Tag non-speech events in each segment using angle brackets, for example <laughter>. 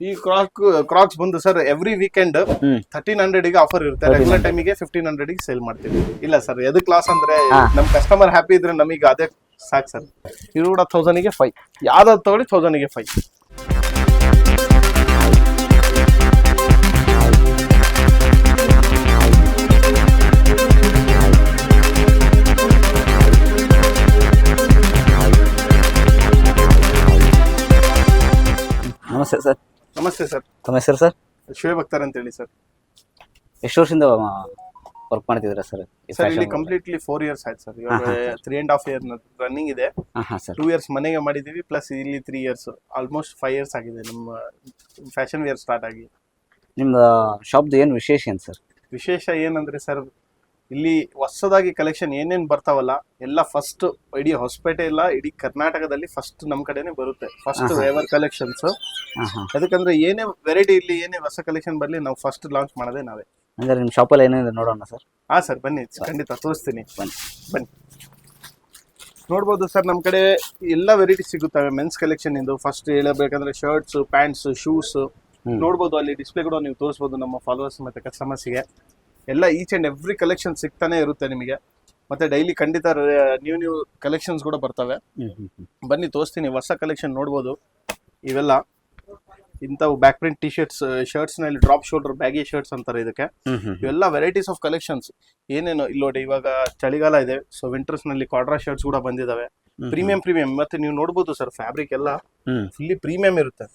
ಈ ಕ್ರಾಕ್ ಕ್ರಾಕ್ಸ್ ಬಂದು sir every weekend hmm. Thirteen ಹಂಡ್ರೆಡ್ಗೆ ಆಫರ್ ಇರುತ್ತೆ. 1300 ರೆಗ್ಯುಲರ್ ಟೈಮಿಗೆ ಫಿಫ್ಟೀನ್ ಹಂಡ್ರೆಡ್ಗೆ ಸೇಲ್ ಮಾಡ್ತೀವಿ. ಇಲ್ಲ ಸರ್ ಎದು ಕ್ಲಾಸ್ ಅಂದ್ರೆ. ನಮ್ ಕಸ್ಟಮರ್ ಹ್ಯಾಪಿ ಇದ್ರೆ ನಮಗೆ ಅದೇ ಸಾಕ್ ಸರ್ ಇದು ಕೂಡ ತೌಸಂಡ್ಗೆ ಫೈವ್ ಯಾವ್ದಾದ್ರು ತಗೊಳ್ಳಿ ತೌಸಂಡ್ಗೆ ಫೈವ್ ನಮಸ್ತೆ ಸರ್ ನಮಸ್ತೆ ಸರ್. ತಮ್ಮ ಹೆಸರು ಸರ್? ಶುಯಬ್ ಭಕ್ತರ್ ಅಂತ ಹೇಳಿ ಸರ್. ಎಷ್ಟು ವರ್ಷದಿಂದ ವರ್ಕ್ ಮಾಡ್ತಿದ್ದೀರಾ ಸರ್? ಸರ್ ಇಲ್ಲಿ ಕಂಪ್ಲೀಟ್ಲಿ ಫೋರ್ ಇಯರ್ಸ್ ಆಯ್ತು ಸರ್. ಇವಾಗ three and half year running ಇದೆ. ಹಾಂ ಹಾಂ ಸರ್. ಟೂ ಇಯರ್ಸ್ ಮನೆಗೆ ಮಾಡಿದೀವಿ ಪ್ಲಸ್ ಇಲ್ಲಿ three years almost five years ಆಗಿದೆ ನಮ್ಮ ಫ್ಯಾಷನ್ ವೇರ್ ಸ್ಟಾರ್ಟ್ ಆಗಿ. ನಿಮ್ಮ ಶಾಪ್ದು ಏನು ವಿಶೇಷ ಏನು ಸರ್? ವಿಶೇಷ ಏನಂದ್ರೆ ಸರ್ ಇಲ್ಲಿ ಹೊಸದಾಗಿ ಕಲೆಕ್ಷನ್ ಏನೇನ್ ಬರ್ತಾವಲ್ಲ ಎಲ್ಲ ಫಸ್ಟ್ ಇಡೀ ಹೊಸಪೇಟೆ ಇಲ್ಲ ಇಡೀ ಕರ್ನಾಟಕದಲ್ಲಿ ಫಸ್ಟ್ ನಮ್ ಕಡೆನೆ ಬರುತ್ತೆ. ಫಸ್ಟ್ ವೇವರ್ ಕಲೆಕ್ಷನ್ಸ್ ಅದಕ್ಕಂದ್ರೆ ಏನೇ ವೆರೈಟಿ ಇಲ್ಲಿ ಏನೇ ಹೊಸ ಕಲೆಕ್ಷನ್ ಬರ್ಲಿ ನಾವು ಫಸ್ಟ್ ಲಾಂಚ್ ಮಾಡೋದೇ ನಾವೇ. ಅಂದ್ರೆ ನಿಮ್ಮ ಶಾಪಲ್ಲಿ ಏನೇನು ನೋಡೋಣ ಸರ್? ಹಾ ಸರ್ ಬನ್ನಿ ಖಂಡಿತ ತೋರಿಸ್ತೀನಿ. ಬನ್ನಿ. ಬನ್ನಿ. ನೋಡ್ಬೋದು ಸರ್ ನಮ್ಮ ಕಡೆ ಎಲ್ಲ ವೆರೈಟಿ ಸಿಗುತ್ತವೆ ಮೆನ್ಸ್ ಕಲೆಕ್ಷನ್ ಇಂದು ಫಸ್ಟ್ ಹೇಳಬೇಕಂದ್ರೆ ಶರ್ಟ್ಸ್ ಪ್ಯಾಂಟ್ಸ್ ಶೂಸ್. ನೋಡ್ಬೋದು ಅಲ್ಲಿ ಡಿಸ್ಪ್ಲೇ ಕೂಡ ನೀವು ತೋರಿಸ್ಬೋದು ನಮ್ಮ ಫಾಲೋವರ್ಸ್ ಮತ್ತೆ ಕಸ್ಟಮರ್ಸ್ಗೆ ಎಲ್ಲ ಈಚ್ ಅಂಡ್ ಎವ್ರಿ ಕಲೆಕ್ಷನ್ ಸಿಗ್ತಾನೆ ಇರುತ್ತೆ ನಿಮಗೆ. ಮತ್ತೆ ಡೈಲಿ ಖಂಡಿತ ನ್ಯೂ ನ್ಯೂ ಕಲೆಕ್ಷನ್ಸ್ ಕೂಡ ಬರ್ತವೆ. ಬನ್ನಿ ತೋರಿಸ್ತೀನಿ ಹೊಸ ಕಲೆಕ್ಷನ್ ನೋಡ್ಬೋದು. ಇವೆಲ್ಲ ಇಂಥವು ಬ್ಯಾಕ್ ಪ್ರಿಂಟ್ ಟಿ ಶರ್ಟ್ಸ್ ಶರ್ಟ್ಸ್ನಲ್ಲಿ ಡ್ರಾಪ್ ಶೋಲ್ಡರ್ ಬ್ಯಾಗಿ ಶರ್ಟ್ಸ್ ಅಂತಾರೆ ಇದಕ್ಕೆ. ಇವೆಲ್ಲ ವೆರೈಟೀಸ್ ಆಫ್ ಕಲೆಕ್ಷನ್ಸ್ ಏನೇನು ಇಲ್ಲಿ ನೋಡಿ ಇವಾಗ ಚಳಿಗಾಲ ಇದೆ ಸೊ ವಿಂಟರ್ಸ್ನಲ್ಲಿ ಕಾಡ್ರಾ ಶರ್ಟ್ಸ್ ಕೂಡ ಬಂದಿದಾವೆ. ಪ್ರೀಮಿಯಂ ಪ್ರೀಮಿಯಂ ಮತ್ತೆ ನೀವು ನೋಡ್ಬೋದು ಸರ್ ಫ್ಯಾಬ್ರಿಕ್ ಎಲ್ಲ ಫುಲ್ಲಿ ಪ್ರೀಮಿಯಂ ಇರುತ್ತೆ.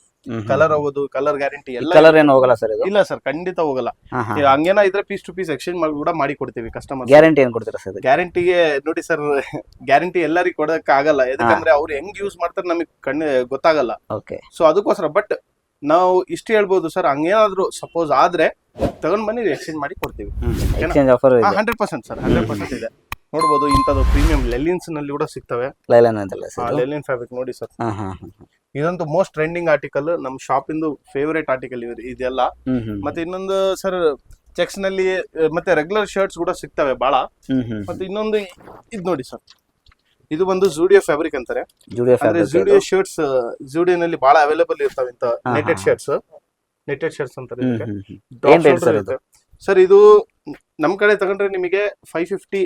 ಕಲರ್ ಹೋಗೋದು ಕಲರ್ ಗ್ಯಾರಂಟಿ ಎಲ್ಲ ಕಲರ್ ಏನು ಹೋಗಲ್ಲ ಸರ್ ಇದು? ಇಲ್ಲ ಸರ್ ಖಂಡಿತ ಹೋಗಲ್ಲ. ಹಾಂ ಹಾಂ. ಹಂಗೇನ ಇದ್ರೆ ಪೀಸ್ ಟು ಪೀಸ್ ಎಕ್ಸ್ಚೇಂಜ್ ಮಾಡಿ ಕೂಡ ಮಾಡಿ ಕೊಡ್ತೀವಿ ಕಸ್ಟಮರ್ ಗ್ಯಾರಂಟಿ ಏನು ಕೊಡ್ತೀರಾ ಸರ್ ಇದಕ್ಕೆ? ಗ್ಯಾರಂಟಿಗೆ ನೋಡಿ ಸರ್ ಗ್ಯಾರಂಟಿ ಎಲ್ಲರಿಗೂ ಕೊಡಕ್ ಆಗಲ್ಲ. ಯಾಕಂದ್ರೆ ಅವ್ರು ಹೆಂಗ್ ಯೂಸ್ ಮಾಡ್ತಾರೆ ನಮಗೆ ಕಣ್ಣು ಗೊತ್ತಾಗಲ್ಲ. ಓಕೆ ಸೊ ಅದಕ್ಕೋಸ್ಕರ ಬಟ್ ನಾವು ಇಷ್ಟ ಹೇಳ್ಬೋದು ಸರ್ ಹಂಗೇನಾದ್ರು ಸಪೋಸ್ ಆದ್ರೆ ತಗೊಂಡ್ ಬನ್ನಿ ಎಕ್ಸ್ಚೇಂಜ್ ಮಾಡಿ ಕೊಡ್ತೀವಿ. ಎಕ್ಸ್ಚೇಂಜ್ ಆಫರ್ ಇದೆ. Hundred percent sir hundred percent ಇದೆ. ನೋಡ್ಬೋದು ಇಂಥದ್ದು ಪ್ರೀಮಿಯಂ ಲೆಲಿನ್ಸ್ನಲ್ಲಿ ಕೂಡ ಸಿಗ್ತವೆ. ಲೈಲನ್ ಅಂತಲ್ಲ ಸರ್ ಲೆಲಿನ್ ಫ್ಯಾಬ್ರಿಕ್ ನೋಡಿ ಸರ್ ಹಾಂ ಹಾಂ ಹಾಂ. ಇದಂತೂ ಮೋಸ್ಟ್ ಟ್ರೆಂಡಿಂಗ್ ಆರ್ಟಿಕಲ್ ನಮ್ಮ ಶಾಪ್ ಇಂದು ಫೇವರೇಟ್ ಆರ್ಟಿಕಲ್ ಇದೆಲ್ಲ. ಮತ್ತೆ ಇನ್ನೊಂದು ಸರ್ ಚೆಕ್ಸ್ನಲ್ಲಿ ಮತ್ತೆ ರೆಗ್ಯುಲರ್ ಶರ್ಟ್ಸ್ ಕೂಡ ಸಿಗ್ತವೆ ಬಹಳ ಮತ್ತೆ ಇನ್ನೊಂದು ಇದು ನೋಡಿ ಸರ್ ಇದು ಒಂದು ಜೂಡಿಯೋ ಫ್ಯಾಬ್ರಿಕ್ ಅಂತಾರೆ. ಜುಡಿಯೋ ಅಂದ್ರೆ ಜೂಡಿಯೋ ಶರ್ಟ್ಸ್ ಜೂಡಿಯೋನಲ್ಲಿ ಬಹಳ ಅವೈಲೇಬಲ್ ಇರ್ತವೆ ಇಂತ ಹಾ, ನೆಟೆಡ್ ಶರ್ಟ್ಸ್ ನೆಟೆಡ್ ಶರ್ಟ್ಸ್ ಅಂತಾರೆ ಸರ್ ಇದು ನಮ್ ಕಡೆ ತಗೊಂಡ್ರೆ ನಿಮಗೆ ಫೈವ್ ಫಿಫ್ಟಿ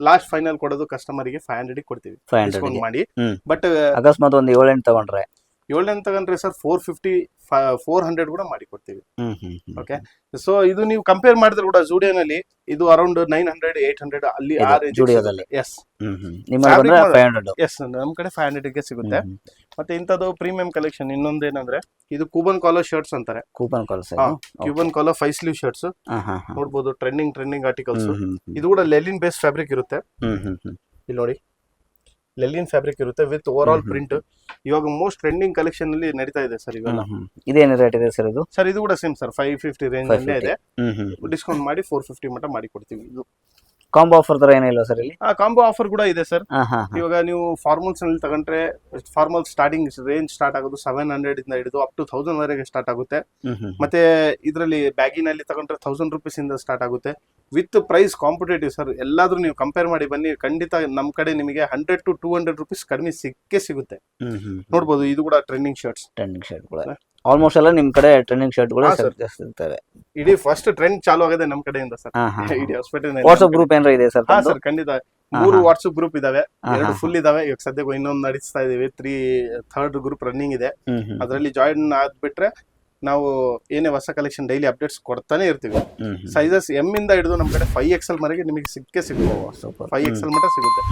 ಲಾಸ್ಟ್ ಫೈನಲ್ ಕೊಡೋದು ಕಸ್ಟಮರ್ಗೆ ಫೈವ್ ಹಂಡ್ರೆಡ್ ಕೊಡ್ತೀವಿ. ಡಿಸ್ಕೌಂಟ್ ಮಾಡಿ. ಬಟ್ ಅಕಸ್ಮಾತ್ ಒಂದು ಏಳೆಂಟು ತಗೊಂಡ್ರೆ. ಏಳನೇ ತಗೊಂಡ್ರೆ sir four fifty four hundred ಕೂಡ ಮಾಡಿ ಕೊಡ್ತೀವಿ. ಓಕೆ ಸೊ ಇದು ನೀವು ಕಂಪೇರ್ ಮಾಡಿದ್ರೆ ಕೂಡ ಜೂಡಿಯೋನಲ್ಲಿ ಇದು around nine hundred eight hundred ಅಲ್ಲಿ ಆ ರೇಂಜ್ ಎಸ್ ಎಸ್ ನಮ್ ಕಡೆ ಫೈವ್ ಹಂಡ್ರೆಡ್ಗೆ ಸಿಗುತ್ತೆ. ಮತ್ತೆ ಇಂಥದ್ದು ಪ್ರೀಮಿಯಂ ಕಲೆಕ್ಷನ್ ಇನ್ನೊಂದೇನಂದ್ರೆ ಇದು ಕೂಬನ್ ಕಾಲೋ ಶರ್ಟ್ಸ್ ಅಂತಾರೆ. Cuban collar Cuban collar five sleeve shirts ನೋಡ್ಬೋದು ಟ್ರೆಂಡಿಂಗ್ ಟ್ರೆಂಡಿಂಗ್ ಆರ್ಟಿಕಲ್ಸ್ ಇದು ಕೂಡ ಲೆಲಿನ್ ಬೇಸ್ ಫ್ಯಾಬ್ರಿಕ್ ಇರುತ್ತೆ ಇಲ್ಲಿ ನೋಡಿ. ಲೆಲಿನ್ ಫ್ಯಾಬ್ರಿಕ್ ಇರುತ್ತೆ ವಿತ್ ಓವರ್ ಆಲ್. ಪ್ರಿಂಟ್. ಇವಾಗ ಮೋಸ್ಟ್ ಟ್ರೆಂಡಿಂಗ್ ಕಲೆಕ್ಷನ್ ಅಲ್ಲಿ ನಡೀತಾ ಇದೆ ಸರ್ ಇವಾಗ. ಇದೇನು ರೇಟ್ ಇದೆ ಸರ್ ಇದು? ಸರ್ ಇದು ಕೂಡ same sir five fifty range ಅಲ್ಲೇ ಇದೆ. ಡಿಸ್ಕೌಂಟ್ ಮಾಡಿ ಫೋರ್ ಫಿಫ್ಟಿ ಮಟ್ಟ ಮಾಡಿ ಕೊಡ್ತೀವಿ ಇದು. ಕಾಂಬೋ ಆಫರ್ ತರ ಏನಿಲ್ಲ ಸರ್ ಇಲ್ಲಿ? ಆ ಕಾಂಬೋ ಆಫರ್ ಕೂಡ ಇದೆ ಸರ್ ಇವಾಗ ನೀವು ಫಾರ್ಮಲ್ಸ್ನಲ್ಲಿ ತಗೊಂಡ್ರೆ ಫಾರ್ಮಲ್ ಸ್ಟಾರ್ಟಿಂಗ್ ರೇಂಜ್ ಸ್ಟಾರ್ಟ್ ಆಗೋದು ಸೆವೆನ್ ಹಂಡ್ರೆಡ್ ಇಂದ ಹಿಡಿದು ಅಪ್ ಟು ತೌಸಂಡ್ ವರೆಗೆ ಸ್ಟಾರ್ಟ್ ಆಗುತ್ತೆ. ಮತ್ತೆ ಇದರಲ್ಲಿ ಬ್ಯಾಗಿನಲ್ಲಿ ತಗೊಂಡ್ರೆ ತೌಸಂಡ್ ರುಪೀಸ್ ಇಂದ ಸ್ಟಾರ್ಟ್ ಆಗುತ್ತೆ. ವಿತ್ ಪ್ರೈಸ್ ಕಾಂಪಿಟೇಟಿವ್ ಸರ್ ಎಲ್ಲಾದ್ರೂ ನೀವು ಕಂಪೇರ್ ಮಾಡಿ ಬನ್ನಿ. ಖಂಡಿತ ನಮ್ ಕಡೆ ನಿಮಗೆ hundred to two hundred rupees ಕಡಿಮೆ ಸಿಕ್ಕೇ ಸಿಗುತ್ತೆ. ನೋಡ್ಬೋದು ಇದು ಕೂಡ ಟ್ರೆಂಡಿಂಗ್ ಶರ್ಟ್ಸ್ ಟ್ರೆಂಡಿಂಗ್ ಶರ್ಟ್ ಕೂಡ. ಆಲ್ಮೋಸ್ಟ್ ಎಲ್ಲ ನಿಮ್ ಕಡೆ ಟ್ರೆಂಡಿಂಗ್ ಶರ್ಟ್ಗಳು ಹಾ, sir. ಇರ್ತವೆ. ಇಡೀ ಫಸ್ಟ್ ಟ್ರೆಂಡ್ ಚಾಲು ಆಗಿದೆ ನಮ್ ಕಡೆಯಿಂದ ಸರ್ ಹಾ ಹಾ ಇಡೀ ಹಾಸ್ಪಿಟಲ್ ವಾಟ್ಸ್ಆಪ್ ಗ್ರೂಪ್ ಏನಾರ ಇದೆ ಸರ್ ಹಾ ಸರ್ ಖಂಡಿತ. ಮೂರು ವಾಟ್ಸ್ಆಪ್ ಗ್ರೂಪ್ ಇದಾವೆ. ಹಾ, ಎರಡು ಹಾ. ಫುಲ್ ಇದಾವೆ. ಇವಾಗ ಸದ್ಯಕ್ಕೆ ಇನ್ನೊಂದು ನಡೆಸ್ತಾ ಇದೀವಿ ತ್ರೀ ಥರ್ಡ್ ಗ್ರೂಪ್ ರನ್ನಿಂಗ್ ಇದೆ. ಅದರಲ್ಲಿ ಜಾಯಿನ್ ಆಗ್ಬಿಟ್ರೆ ನಾವು ಏನೇ ಹೊಸ ಕಲೆಕ್ಷನ್ ಡೈಲಿ ಅಪ್ಡೇಟ್ಸ್ ಕೊಡ್ತಾನೆ ಇರ್ತೀವಿ. ಸೈಜಸ್ ಎಂ ಇಂದ ಹಿಡಿದು ನಮ್ ಕಡೆ ಫೈವ್ ಎಕ್ಸ್ ಎಲ್ ಮರೆಗೆ ನಿಮಗೆ ಸಿಕ್ಕೇ ಸಿಗುವ ಫೈವ್ ಎಕ್ಸ್ ಎಲ್ ಮಟ್ಟ ಸಿಗುತ್ತೆ.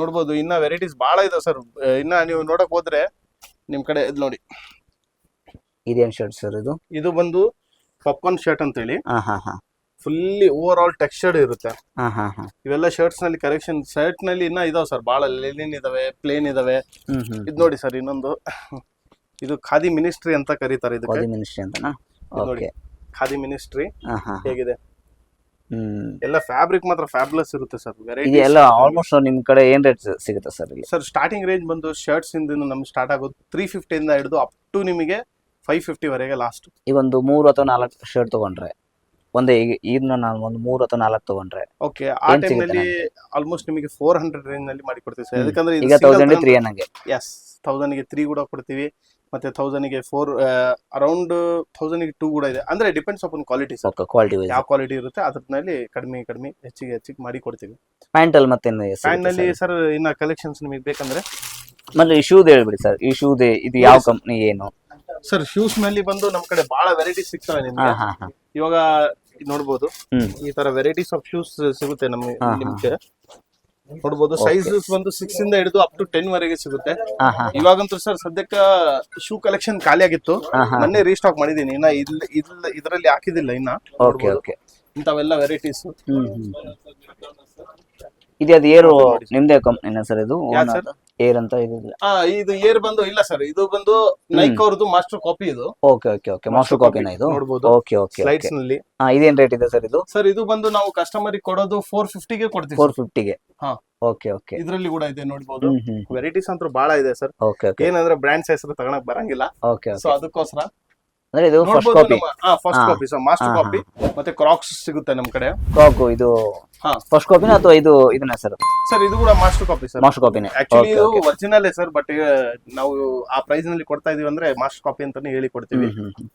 ನೋಡ್ಬೋದು ಇನ್ನ ವೆರೈಟೀಸ್ ಬಹಳ ಇದಾವೆ ಸರ್ ಇನ್ನ ನೀವು ನೋಡಕ್ ಹೋದ್ರೆ ನಿಮ್ ಕಡೆ ಇದ್ ನೋಡಿ. ಇದೇನ್ ಶರ್ಟ್ ಸರ್ ಇದು? ಇದು ಬಂದು ಪಾಪ್ಕಾರ್ನ್ ಶರ್ಟ್ ಅಂತ ಹೇಳಿ ಹಾ ಹಾ ಹಾ. ಫುಲ್ಲಿ ಓವರ್ ಆಲ್ ಟೆಕ್ಸ್ಚರ್ಡ್ ಇರುತ್ತೆ. ಹಾ ಹಾ ಹಾ. ಇವೆಲ್ಲ ಶರ್ಟ್ಸ್ನಲ್ಲಿ ಕರೆಕ್ಷನ್ ಶರ್ಟ್ನಲ್ಲಿ ಇನ್ನ ಇದಾವೆ ಸರ್ ಬಹಳ ಲೆಲಿನ್ ಇದಾವೆ ಪ್ಲೇನ್ ಇದಾವೆ. ಹ್ಮ್ ಹ್ಮ್. ಇದು ನೋಡಿ ಸರ್ ಇನ್ನೊಂದು. ಇದು ಖಾದಿ ಮಿನಿಸ್ಟ್ರಿ ಅಂತ ಕರೀತಾರೆ ಇದಕ್ಕೆ. ಖಾದಿ ಮಿನಿಸ್ಟ್ರಿ ಅಂತನಾ? ಇದು ನೋಡಿ. ಓಕೆ ಖಾದಿ ಮಿನಿಸ್ಟ್ರಿ ಹಾ ಹಾ ಹೇಗಿದೆ? ಹ್ಮ್. ಎಲ್ಲ ಫ್ಯಾಬ್ರಿಕ್ ಮಾತ್ರ ಫ್ಯಾಬ್ಲಸ್ ಇರುತ್ತೆ ಸರ್ ವೆರೈಟಿ ಎಲ್ಲ ಆಲ್ಮೋಸ್ಟ್ ನಿಮ್ ಕಡೆ ಏನ್ ರೇಟ್ ಸಿಗುತ್ತೆ ಸರ್ ಇಲ್ಲಿ? ಸರ್ ಸ್ಟಾರ್ಟಿಂಗ್ ರೇಂಜ್ ಬಂದು ಶರ್ಟ್ಸ್ ಇಂದ ನಮ್ಗೆ ಸ್ಟಾರ್ಟ್ ಆಗೋದು ತ್ರೀ ಇಂದ ಹಿಡಿದು ಅಪ್ ಟು ನಿಮಗೆ ಫೈವ್ ಫಿಫ್ಟಿ ವರೆಗೆ ಲಾಸ್ಟ್ ಈಗ ಒಂದು ಮೂರು ಅಥವಾ ನಾಲ್ಕು ಶರ್ಟ್ ತಗೊಂಡ್ರೆ. ಒಂದೇ ಈಗ ನಾನು ಒಂದು ಮೂರು ಅಥವಾ ನಾಲ್ಕು ತಗೊಂಡ್ರೆ. ಓಕೆ ಆ ಏನ್ ಟೈಮ್ ಸಿಗುತ್ತೆ ಆಲ್ಮೋಸ್ಟ್ ನಿಮಗೆ ಫೋರ್ ಹಂಡ್ರೆಡ್ ರೇಂಜ್ನಲ್ಲಿ ಮಾಡಿ ಕೊಡ್ತೀವಿ ಸರ್ ಹ್ಮ್. ಯಾಕಂದ್ರೆ ಈಗ ತೌಸಂಡ್ ತ್ರೀ ಅನ್ನಂಗೆ. ಎಸ್ ತೌಸಂಡ್ಗೆ ತ್ರೀ ಕೂಡ ಕೊಡ್ತೀವಿ ಮತ್ತೆ ಥೌಸಂಡ್ಗೆ ಫೋರ್ ಅರೌಂಡ್ ಥೌಸಂಡ್ಗೆ ಟೂ ಕೂಡ ಇದೆ. ಅಂದ್ರೆ depends upon quality sir quality wise ಯಾವ ಕ್ವಾಲಿಟಿ ಇರುತ್ತೆ ಅದ್ರಲ್ಲಿ ಕಡಿಮೆ ಕಡಿಮೆ ಹೆಚ್ಚಿಗೆ ಹೆಚ್ಚಿಗೆ ಮಾಡಿ ಕೊಡ್ತೀವಿ. ಪ್ಯಾಂಟ್ ಅಲ್ಲಿ ಮತ್ತೆ ಪ್ಯಾಂಟ್ನಲ್ಲಿ ಸರ್ ಇನ್ನ ಕಲೆಕ್ಷನ್ಸ್ ನಿಮಗೆ ಬೇಕಂದ್ರೆ ಮತ್ತೆ ಈ ಶೂದ್ ಹೇಳ್ಬಿಡಿ ಸರ್ ಈ ಶೂದ್ ಇದು ಯಾವ ಕಂಪ್ನಿ ಏನು? ಸರ್ ಶೂಸ್ ಮೇಲೆ ಬಂದು ನಮ್ ಕಡೆ ಬಹಳ ವೆರೈಟಿ ಸಿಗ್ತವೆ ನಿಮ್ಗೆ. ಇವಾಗ ನೋಡ್ಬೋದು. ಈ ತರ ವೆರೈಟೀಸ್ ಆಫ್ ಶೂಸ್ ಸಿಗುತ್ತೆ ನಮ್ಗೆ. ನಿಮ್ಗೆ. ನೋಡ್ಬೋದು ಸೈಜಸ್ ಬಂದು ಸಿಕ್ಸ್ ಇಂದ ಹಿಡಿದು ಅಪ್ ಟು ಟೆನ್ ವರೆಗೆ ಸಿಗುತ್ತೆ. ಇವಾಗಂತೂ ಸರ್ ಸದ್ಯಕ್ಕೆ ಶೂ ಕಲೆಕ್ಷನ್ ಖಾಲಿ ಆಗಿತ್ತು. ಮೊನ್ನೆ ರೀಸ್ಟಾಕ್ ಮಾಡಿದೀನಿ ಇನ್ನ ಇಲ್ಲ ಇಲ್ ಇದರಲ್ಲಿ ಹಾಕಿದಿಲ್ಲ ಇನ್ನ. ಓಕೆ ಓಕೆ ಇಂಥವೆಲ್ಲ ವೆರೈಟೀಸ್ ಇದು ಅದು ಏರು ನಿಮ್ದೇ ಕಂಪ್ನಿನ ಸರ್ ಇದು? ಏರ್ ಅಂತ ಇದು ಆ ಇದು ಏರ್ ಬಂದು ಇಲ್ಲ ಸರ್ ಇದು ಬಂದು ನೈಕ್ ಅವ್ರದ್ದು ಮಾಸ್ಟರ್ ಕಾಪಿ ಇದು. ಓಕೆ ಓಕೆ ಓಕೆ ಮಾಸ್ಟರ್ ಕಾಪಿನ ಇದು? ನೋಡ್ಬೋದು. ಓಕೆ ಓಕೆ ಸ್ಲೈಡ್ಸ್ನಲ್ಲಿ ಹಾ ಇದೇನ್ ರೇಟ್ ಇದೆ ಸರ್ ಇದು? ಸರ್ ಇದು ಬಂದು ನಾವು ಕಸ್ಟಮರ್ ಕೊಡೋದು ಫೋರ್ ಫಿಫ್ಟಿಗೆ ಕೊಡ್ತೀವಿ ಫೋರ್ ಫಿಫ್ಟಿಗೆ ಹಾ. ಓಕೆ ಓಕೆ ಇದರಲ್ಲಿ ಕೂಡ ಇದೆ ನೋಡ್ಬೋದು. ಹ್ಮ್ ಹ್ಮ್ ವೆರೈಟೀಸ್ ಅಂತೂ ಬಹಳ ಇದೆ ಸರ್ ಓಕೆ ಓಕೆ ಏನಂದ್ರೆ ಬ್ರಾಂಡ್ ಹೆಸರು ತಗೊಳಕ್ ಬರಂಗಿಲ್ಲ. ಓಕೆ ಸೊ ಓಕೆ ಅದಕ್ಕೋಸ್ಕರ ಅಂದ್ರೆ ಇದು ಫಸ್ಟ್ ನೋಡ್ಬೋದು ಕಾಪಿ ನಮ್ಮ- ಫಸ್ಟ್ ಹಾ. ಕಾಪಿ ಸೊ ಮಾಸ್ಟರ್ ಹಾ, ಕಾಪಿ ಮತ್ತೆ ಕ್ರಾಕ್ಸ್ ಸಿಗುತ್ತೆ ನಮ್ ಕಡೆ. ಕ್ರಾಕ್ ಇದು ಫಸ್ಟ್ ಕಾಪಿನ ಅಥವಾ ಇದು ಇದನ್ನ ಸರ್ ಸರ್ ಇದು ಕೂಡ ಮಾಸ್ಟರ್ ಕಾಪಿ ಸರ್ ಮಾಸ್ಟರ್ ಕಾಪಿನೇ ಆಕ್ಚುಲಿ ಇದು ಒರಿಜಿನಲ್ ಸರ್ ಬಟ್ ನಾವು ಆ ಪ್ರೈಸ್ನಲ್ಲಿ ಕೊಡ್ತಾ ಇದೀವಿ ಅಂದ್ರೆ ಮಾಸ್ಟರ್ ಕಾಪಿ ಅಂತಾನೆ ಹೇಳಿ ಕೊಡ್ತೀವಿ.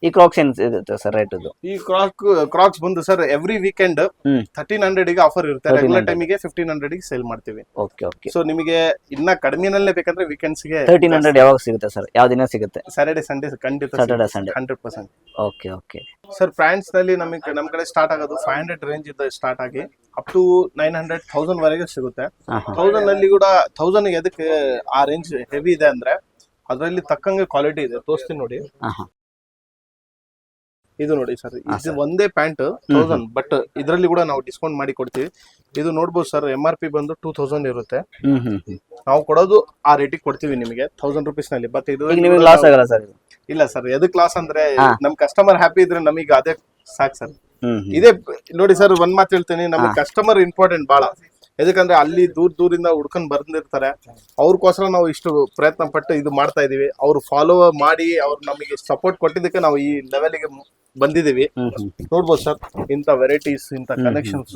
ಈ ಕ್ರಾಕ್ಸ್ ಏನ್ ಇರುತ್ತೆ ಸರ್ ರೇಟ್ ಇದು? ಈ ಕ್ರಾಕ್ ಕ್ರಾಕ್ಸ್ ಬಂದು sir every weekend hmm. Thirteen ಹಂಡ್ರೆಡ್ಗೆ ಆಫರ್ ಇರುತ್ತೆ. 1300 ರೆಗ್ಯುಲರ್ ಟೈಮಿಗೆ ಫಿಫ್ಟೀನ್ ಹಂಡ್ರೆಡ್ಗೆ ಸೇಲ್ ಮಾಡ್ತೀವಿ. ಓಕೆ ಓಕೆ ಸೊ ನಿಮಗೆ ಇನ್ನ ಕಡಿಮೆನಲ್ಲೇ ಬೇಕಂದ್ರೆ ವೀಕೆಂಡ್ಸ್ಗೆ ತರ್ಟೀನ್ ಹಂಡ್ರೆಡ್ ಯಾವಾಗ ಸಿಗುತ್ತೆ ಸರ್ ಯಾವ ದಿನ ಸಿಗುತ್ತೆ? ಸ್ಯಾಟರ್ಡೆ ಸಂಡೇ ಖಂಡಿತ Saturday Sunday hundred percent okay okay sir ಪ್ಯಾಂಟ್ಸ್ನಲ್ಲಿ ನಮಗೆ ನಮ್ ಕಡೆ ಸ್ಟಾರ್ಟ್ ಆಗೋದು ಫೈವ್ ಹಂಡ್ರೆಡ್ ರೇಂಜ್ ಇಂದ ಸ್ಟಾರ್ಟ್ ಆಗಿ up to nine hundred thousand ವರೆಗೆ ಸಿಗುತ್ತೆ. ಥೌಸಂಡ್ನಲ್ಲಿ ಕೂಡ ಥೌಸಂಡ್ ಎದಕ್ಕೆ ಆ ರೇಂಜ್ ಹೆವಿ ಇದೆ ಅಂದ್ರೆ ಅದರಲ್ಲಿ ತಕ್ಕಂಗೆ ಕ್ವಾಲಿಟಿ ಇದೆ. ತೋರಿಸ್ತೀನಿ ನೋಡಿ. ಇದು ನೋಡಿ ಸರ್ ಇದು ಒಂದೇ ಪ್ಯಾಂಟ್ ಥೌಸಂಡ್ ಬಟ್ ಇದರಲ್ಲಿ ಕೂಡ ನಾವು ಡಿಸ್ಕೌಂಟ್ ಮಾಡಿ ಕೊಡ್ತೀವಿ. ಇದು ನೋಡ್ಬೋದು ಸರ್ ಎಂ ಆರ್ ಪಿ ಬಂದು ಟೂ ತೌಸಂಡ್ ಇರುತ್ತೆ. ನಾವು ಕೊಡೋದು ಆ ರೇಟಿಗೆ ಕೊಡ್ತೀವಿ ನಿಮಗೆ ಥೌಸಂಡ್ ರುಪೀಸ್ನಲ್ಲಿ. ಬಟ್ ಇದು ಲಾಸ್ ಆಗಲ್ಲ ಸರ್ ಇಲ್ಲ ಸರ್ ಎದಕ್ ಲಾಸ್ ಅಂದ್ರೆ. ನಮ್ ಕಸ್ಟಮರ್ ಹ್ಯಾಪಿ ಇದ್ರೆ ನಮಗೆ ಅದೇ ಸಾಕ್ ಸರ್. ಇದೇ ನೋಡಿ ಸರ್ ಒಂದ್ ಮಾತು ಹೇಳ್ತೀನಿ ನಮ್ ಕಸ್ಟಮರ್ ಇಂಪಾರ್ಟೆಂಟ್ ಬಹಳ ಯಾಕಂದ್ರೆ ಅಲ್ಲಿ ದೂರ ದೂರಿಂದ ಹುಡ್ಕೊಂಡ್ ಬಂದಿರ್ತಾರೆ ಅವ್ರಕ್ಕೋಸ್ಕರ ನಾವು ಇಷ್ಟು ಪ್ರಯತ್ನ ಪಟ್ಟು ಇದು ಮಾಡ್ತಾ ಇದೀವಿ. ಅವ್ರು ಫಾಲೋ ಮಾಡಿ ಅವ್ರು ನಮಗೆ ಸಪೋರ್ಟ್ ಕೊಟ್ಟಿದ್ದಕ್ಕೆ ನಾವು ಈ ಲೆವೆಲ್ಗೆ ಬಂದಿದೀವಿ ನೋಡ್ಬೋದು ಸರ್ ಇಂಥ ವೆರೈಟೀಸ್ ಇಂಥ ಕನೆಕ್ಷನ್ಸ್ ಕಲೆಕ್ಷನ್ಸ್